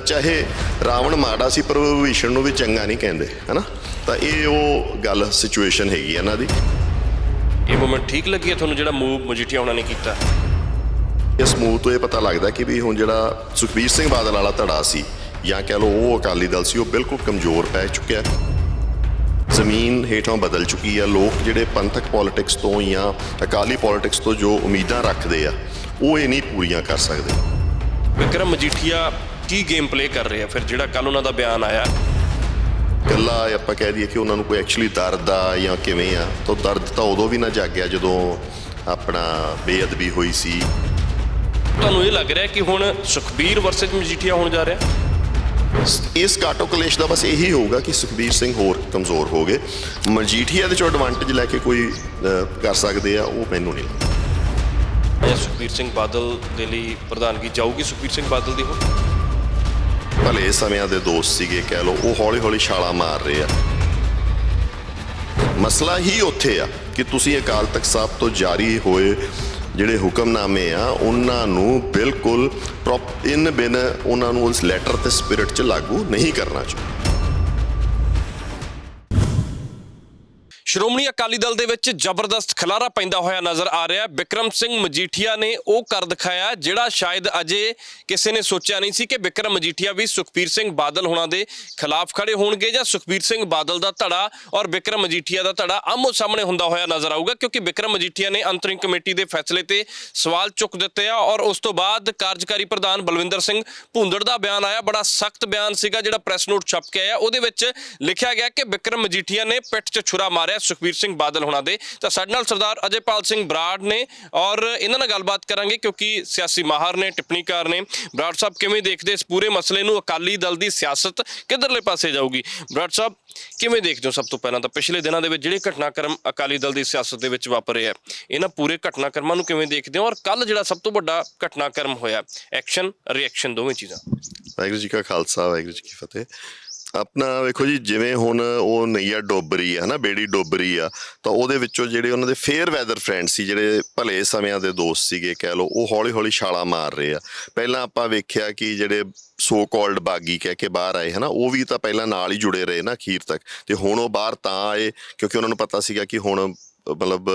ਚਾਹੇ ਰਾਵਣ ਮਾੜਾ ਸੀ ਪਰ ਉਹ ਵਿਭੀਸ਼ਣ ਨੂੰ ਵੀ ਚੰਗਾ ਨਹੀਂ ਕਹਿੰਦੇ ਹਨਾ? ਤਾਂ ਇਹ ਉਹ ਗੱਲ ਸਿਚੁਏਸ਼ਨ ਹੈਗੀ ਇਹਨਾਂ ਦੀ। ਇਹ ਮੂਮੈਂਟ ਠੀਕ ਲੱਗੀ ਹੈ ਤੁਹਾਨੂੰ ਜਿਹੜਾ ਮੂਵ ਮਜੀਠੀਆ ਉਹਨਾਂ ਨੇ ਕੀਤਾ? ਇਸ ਮੂਵ ਤੋਂ ਇਹ ਪਤਾ ਲੱਗਦਾ ਕਿ ਵੀ ਹੁਣ ਜਿਹੜਾ ਸੁਖਬੀਰ ਸਿੰਘ ਬਾਦਲ ਵਾਲਾ ਧੜਾ ਸੀ ਜਾਂ ਕਹਿ ਲਓ ਉਹ ਅਕਾਲੀ ਦਲ ਸੀ ਉਹ ਬਿਲਕੁਲ ਕਮਜ਼ੋਰ ਪੈ ਚੁੱਕਿਆ। ਜ਼ਮੀਨ ਹੇਠਾਂ ਬਦਲ ਚੁੱਕੀ ਆ। ਲੋਕ ਜਿਹੜੇ ਪੰਥਕ ਪੋਲਿਟਿਕਸ ਤੋਂ ਜਾਂ ਅਕਾਲੀ ਪੋਲਿਟਿਕਸ ਤੋਂ ਜੋ ਉਮੀਦਾਂ ਰੱਖਦੇ ਆ ਉਹ ਇਹ ਨਹੀਂ ਪੂਰੀਆਂ ਕਰ ਸਕਦੇ। ਵਿਕਰਮ ਮਜੀਠੀਆ ਕੀ ਗੇਮ ਪਲੇ ਕਰ ਰਹੇ ਆ? ਫਿਰ ਜਿਹੜਾ ਕੱਲ ਉਹਨਾਂ ਦਾ ਬਿਆਨ ਆਇਆ। ਗੱਲਾਂ ਆਪਾਂ ਕਹਿ ਦਈਏ ਕਿ ਉਹਨਾਂ ਨੂੰ ਕੋਈ ਐਕਚੁਅਲੀ ਦਰਦ ਆ ਜਾਂ ਕਿਵੇਂ ਆ ਤਾਂ ਦਰਦ ਤਾਂ ਉਦੋਂ ਵੀ ਨਾ ਜਾਗਿਆ ਜਦੋਂ ਆਪਣਾ ਬੇਅਦਬੀ ਹੋਈ ਸੀ। ਤੁਹਾਨੂੰ ਇਹ ਲੱਗ ਰਿਹਾ ਕਿ ਹੁਣ ਸੁਖਬੀਰ ਵਰਸਸ ਮਜੀਠੀਆ ਹੋਣ ਜਾ ਰਿਹਾ? ਇਸ ਕਾਟੋ ਕਲੇਸ਼ ਦਾ ਬਸ ਇਹੀ ਹੋਊਗਾ ਕਿ ਸੁਖਬੀਰ ਸਿੰਘ ਹੋਰ ਕਮਜ਼ੋਰ ਹੋ ਗਏ। ਮਜੀਠੀਆ ਦੇ ਚੋਂ ਐਡਵਾਂਟੇਜ ਲੈ ਕੇ ਕੋਈ ਕਰ ਸਕਦੇ ਆ ਉਹ ਮੈਨੂੰ ਨਹੀਂ ਲੱਗਦਾ। ਸੁਖਬੀਰ ਸਿੰਘ ਬਾਦਲ ਦੇ ਲਈ ਪ੍ਰਧਾਨਗੀ ਜਾਊਗੀ ਸੁਖਬੀਰ ਸਿੰਘ ਬਾਦਲ ਦੀ ਹੁਣ ਭਲੇ ਸਮਿਆਂ ਦੇ ਦੋਸਤ ਸੀਗੇ, ਕਹਿ ਲਓ, ਉਹ ਹੌਲੀ ਹੌਲੀ ਛਾਲਾ ਮਾਰ ਰਹੇ ਆ। ਮਸਲਾ ਹੀ ਉੱਥੇ ਆ ਕਿ ਤੁਸੀਂ ਅਕਾਲ ਤਖਤ ਸਾਹਿਬ ਤੋਂ ਜਾਰੀ ਹੋਏ ਜਿਹੜੇ ਹੁਕਮਨਾਮੇ ਆ, ਉਹਨਾਂ ਨੂੰ ਬਿਲਕੁਲ ਪ੍ਰੋਪ ਇਨ ਬਿਨ ਉਹਨਾਂ ਨੂੰ ਉਸ ਲੈਟਰ ਤੇ ਸਪਿਰਿਟ 'ਚ ਲਾਗੂ ਨਹੀਂ ਕਰਨਾ ਚਾਹੀਦਾ। ਸ਼੍ਰੋਮਣੀ ਅਕਾਲੀ ਦਲ ਦੇ ਵਿੱਚ ਜ਼ਬਰਦਸਤ ਖਲਾਰਾ ਪੈਂਦਾ ਹੋਇਆ ਨਜ਼ਰ ਆ ਰਿਹਾ ਹੈ। ਬਿਕਰਮ ਸਿੰਘ ਮਜੀਠੀਆ ਨੇ ਉਹ ਕਰ ਦਿਖਾਇਆ, ਜਿਹੜਾ ਸ਼ਾਇਦ ਅਜੇ ਕਿਸੇ ਨੇ ਸੋਚਿਆ ਨਹੀਂ ਸੀ ਕਿ ਬਿਕਰਮ ਮਜੀਠੀਆ ਵੀ ਸੁਖਬੀਰ ਸਿੰਘ ਬਾਦਲ ਹੋਣਾ ਦੇ ਖਿਲਾਫ ਖੜੇ ਹੋਣਗੇ ਜਾਂ ਸੁਖਬੀਰ ਸਿੰਘ ਬਾਦਲ ਦਾ ਧੜਾ ਔਰ ਬਿਕਰਮ ਮਜੀਠੀਆ ਦਾ ਧੜਾ ਆਮੋ ਸਾਹਮਣੇ ਹੁੰਦਾ ਹੋਇਆ ਨਜ਼ਰ ਆਊਗਾ, ਕਿਉਂਕਿ ਬਿਕਰਮ ਮਜੀਠੀਆ ਨੇ ਅੰਤਰਿੰਗ ਕਮੇਟੀ ਦੇ ਫੈਸਲੇ ਤੇ ਸਵਾਲ ਚੁੱਕ ਦਿੱਤੇ ਆ ਔਰ ਉਸ ਤੋਂ ਬਾਅਦ ਕਾਰਜਕਾਰੀ ਪ੍ਰਧਾਨ ਬਲਵਿੰਦਰ ਸਿੰਘ ਭੁੰਦੜ ਦਾ ਬਿਆਨ ਆਇਆ। ਬੜਾ ਸਖਤ ਬਿਆਨ ਸੀਗਾ ਜਿਹੜਾ ਪ੍ਰੈਸ ਨੋਟ ਛਪ ਕੇ ਆਇਆ। ਉਹਦੇ ਵਿੱਚ ਲਿਖਿਆ ਗਿਆ ਕਿ ਬਿਕਰਮ ਮਜੀਠੀਆ ਨੇ ਪਿੱਠ 'ਚ ਛੁਰਾ ਮਾਰਿਆ। ਸੁਖਬੀਰ ਸਿੰਘ ਬਾਦਲ ਹੋਣਾ ਦੇ। ਤਾਂ ਸਾਡੇ ਨਾਲ ਸਰਦਾਰ ਅਜੇਪਾਲ ਸਿੰਘ ਬਰਾੜ ਨੇ ਔਰ ਇਹਨਾਂ ਨਾਲ ਗੱਲਬਾਤ ਕਰਾਂਗੇ ਕਿਉਂਕਿ ਸਿਆਸੀ ਮਾਹਰ ਨੇ, ਟਿੱਪਣੀਕਾਰ ਨੇ। ਬਰਾੜ ਸਾਹਿਬ ਕਿਵੇਂ ਦੇਖਦੇ ਇਸ ਪੂਰੇ ਮਸਲੇ ਨੂੰ? ਅਕਾਲੀ ਦਲ ਦੀ ਸਿਆਸਤ ਕਿੱਧਰਲੇ ਪਾਸੇ ਜਾਊਗੀ? ਬਰਾੜ ਸਾਹਿਬ, ਕਿਵੇਂ ਦੇਖਦੇ ਹੋ ਸਭ ਤੋਂ ਪਹਿਲਾਂ ਤਾਂ ਪਿਛਲੇ ਦਿਨਾਂ ਦੇ ਵਿੱਚ ਜਿਹੜੇ ਘਟਨਾਕ੍ਰਮ ਅਕਾਲੀ ਦਲ ਦੀ ਸਿਆਸਤ ਦੇ ਵਿੱਚ ਵਾਪਰੇ ਆ ਇਹਨਾਂ ਪੂਰੇ ਘਟਨਾਕ੍ਰਮਾਂ ਨੂੰ ਕਿਵੇਂ ਦੇਖਦੇ ਹੋ? ਔਰ ਕੱਲ ਜਿਹੜਾ ਸਭ ਤੋਂ ਵੱਡਾ ਘਟਨਾਕ੍ਰਮ ਹੋਇਆ, ਐਕਸ਼ਨ ਰਿਐਕਸ਼ਨ ਦੋਵੇਂ ਚੀਜ਼ਾਂ। ਵਾਹਿਗੁਰੂ ਜੀ ਕਾ ਖਾਲਸਾ, ਵਾਹਿਗੁਰੂ ਜੀ ਕੀ ਫਤਿਹ। ਆਪਣਾ ਵੇਖੋ ਜੀ, ਜਿਵੇਂ ਹੁਣ ਉਹ ਨਈਆ ਡੁੱਬ ਰਹੀ ਹੈ ਨਾ ਬੇੜੀ ਡੁੱਬ ਰਹੀ ਆ, ਤਾਂ ਉਹਦੇ ਵਿੱਚੋਂ ਜਿਹੜੇ ਉਹਨਾਂ ਦੇ ਫੇਅਰ ਵੈਦਰ ਫਰੈਂਡ ਸੀ, ਜਿਹੜੇ ਭਲੇ ਸਮਿਆਂ ਦੇ ਦੋਸਤ ਸੀਗੇ, ਕਹਿ ਲਓ, ਉਹ ਹੌਲੀ ਹੌਲੀ ਛਾਲਾ ਮਾਰ ਰਹੇ ਆ। ਪਹਿਲਾਂ ਆਪਾਂ ਵੇਖਿਆ ਕਿ ਜਿਹੜੇ ਸੋ ਕਾਲਡ ਬਾਗੀ ਕਹਿ ਕੇ ਬਾਹਰ ਆਏ, ਹਨਾ, ਉਹ ਵੀ ਤਾਂ ਪਹਿਲਾਂ ਨਾਲ ਹੀ ਜੁੜੇ ਰਹੇ ਨਾ ਅਖੀਰ ਤੱਕ। ਤੇ ਹੁਣ ਉਹ ਬਾਹਰ ਤਾਂ ਆਏ, ਕਿਉਂਕਿ ਉਹਨਾਂ ਨੂੰ ਪਤਾ ਸੀਗਾ ਕਿ ਹੁਣ ਮਤਲਬ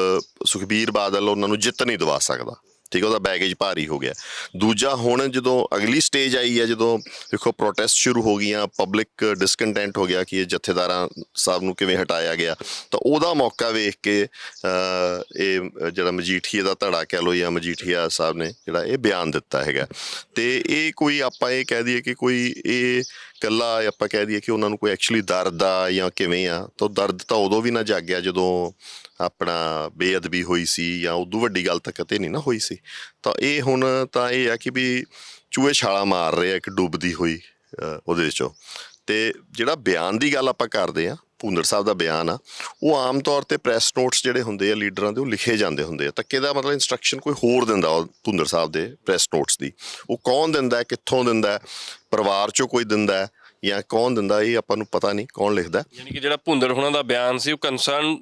ਸੁਖਬੀਰ ਬਾਦਲ ਉਹਨਾਂ ਨੂੰ ਜਿੱਤ ਨਹੀਂ ਦਵਾ ਸਕਦਾ। ਠੀਕ ਹੈ ਉਹਦਾ ਬੈਗੇਜ ਭਾਰੀ ਹੋ ਗਿਆ। ਦੂਜਾ ਹੁਣ ਜਦੋਂ ਅਗਲੀ ਸਟੇਜ ਆਈ ਹੈ ਜਦੋਂ ਦੇਖੋ ਪ੍ਰੋਟੈਸਟ ਸ਼ੁਰੂ ਹੋ ਗਈਆਂ ਪਬਲਿਕ ਡਿਸਕੰਟੈਂਟ ਹੋ ਗਿਆ ਕਿ ਇਹ ਜਥੇਦਾਰਾਂ ਸਾਹਿਬ ਨੂੰ ਕਿਵੇਂ ਹਟਾਇਆ ਗਿਆ, ਤਾਂ ਉਹਦਾ ਮੌਕਾ ਵੇਖ ਕੇ ਇਹ ਜਿਹੜਾ ਮਜੀਠੀਆ ਦਾ ਧੜਾ ਕਹਿ ਲੋ ਜਾਂ ਮਜੀਠੀਆ ਸਾਹਿਬ ਨੇ ਜਿਹੜਾ ਇਹ ਬਿਆਨ ਦਿੱਤਾ ਹੈਗਾ। ਤੇ ਇਹ ਕੋਈ ਆਪਾਂ ਇਹ ਕਹਿ ਦਈਏ ਕਿ ਕੋਈ ਇਹ ਕੱਲਾ ਆਪਾਂ ਕਹਿ ਦਈਏ ਕਿ ਉਹਨਾਂ ਨੂੰ ਕੋਈ ਐਕਚੁਅਲੀ ਦਰਦ ਆ ਜਾਂ ਕਿਵੇਂ ਆ, ਤਾਂ ਉਹ ਦਰਦ ਤਾਂ ਉਦੋਂ ਵੀ ਨਾ ਜਾਗਿਆ ਜਦੋਂ ਆਪਣਾ ਬੇਅਦਬੀ ਹੋਈ ਸੀ ਜਾਂ ਉਦੋਂ ਵੱਡੀ ਗੱਲ ਤਾਂ ਕਦੇ ਨਹੀਂ ਨਾ ਹੋਈ ਸੀ। ਤਾਂ ਇਹ ਹੁਣ ਤਾਂ ਇਹ ਆ ਕਿ ਵੀ ਚੂਹੇ ਛਾਲਾ ਮਾਰ ਰਹੇ ਆ ਇੱਕ ਡੁੱਬਦੀ ਹੋਈ ਉਹਦੇ ਵਿੱਚੋਂ। ਤੇ ਜਿਹੜਾ ਬਿਆਨ ਦੀ ਗੱਲ ਆਪਾਂ ਕਰਦੇ ਆ ਭੁੰਦੜ ਸਾਹਿਬ ਦਾ ਬਿਆਨ ਆ, ਉਹ ਆਮ ਤੌਰ ਤੇ ਪ੍ਰੈਸ ਨੋਟਸ ਜਿਹੜੇ ਹੁੰਦੇ ਆ ਲੀਡਰਾਂ ਦੇ, ਉਹ ਲਿਖੇ ਜਾਂਦੇ ਹੁੰਦੇ ਆ। ਤਾਂ ਕਿਹਦਾ ਮਤਲਬ ਇਨਸਟਰਕਸ਼ਨ ਕੋਈ ਹੋਰ ਦਿੰਦਾ ਉਹ ਭੁੰਦੜ ਸਾਹਿਬ ਦੇ ਪ੍ਰੈਸ ਨੋਟਸ ਦੀ? ਉਹ ਕੌਣ ਦਿੰਦਾ, ਕਿੱਥੋਂ ਦਿੰਦਾ, ਪਰਿਵਾਰ ਚੋਂ ਕੋਈ ਦਿੰਦਾ ਜਾਂ ਕੌਣ ਦਿੰਦਾ ਇਹ ਆਪਾਂ ਨੂੰ ਪਤਾ ਨਹੀਂ ਕੌਣ ਲਿਖਦਾ। ਯਾਨੀ ਕਿ ਜਿਹੜਾ ਭੁੰਦੜ ਹੋਣਾ ਦਾ ਬਿਆਨ ਸੀ ਉਹ ਕੰਸਰਨ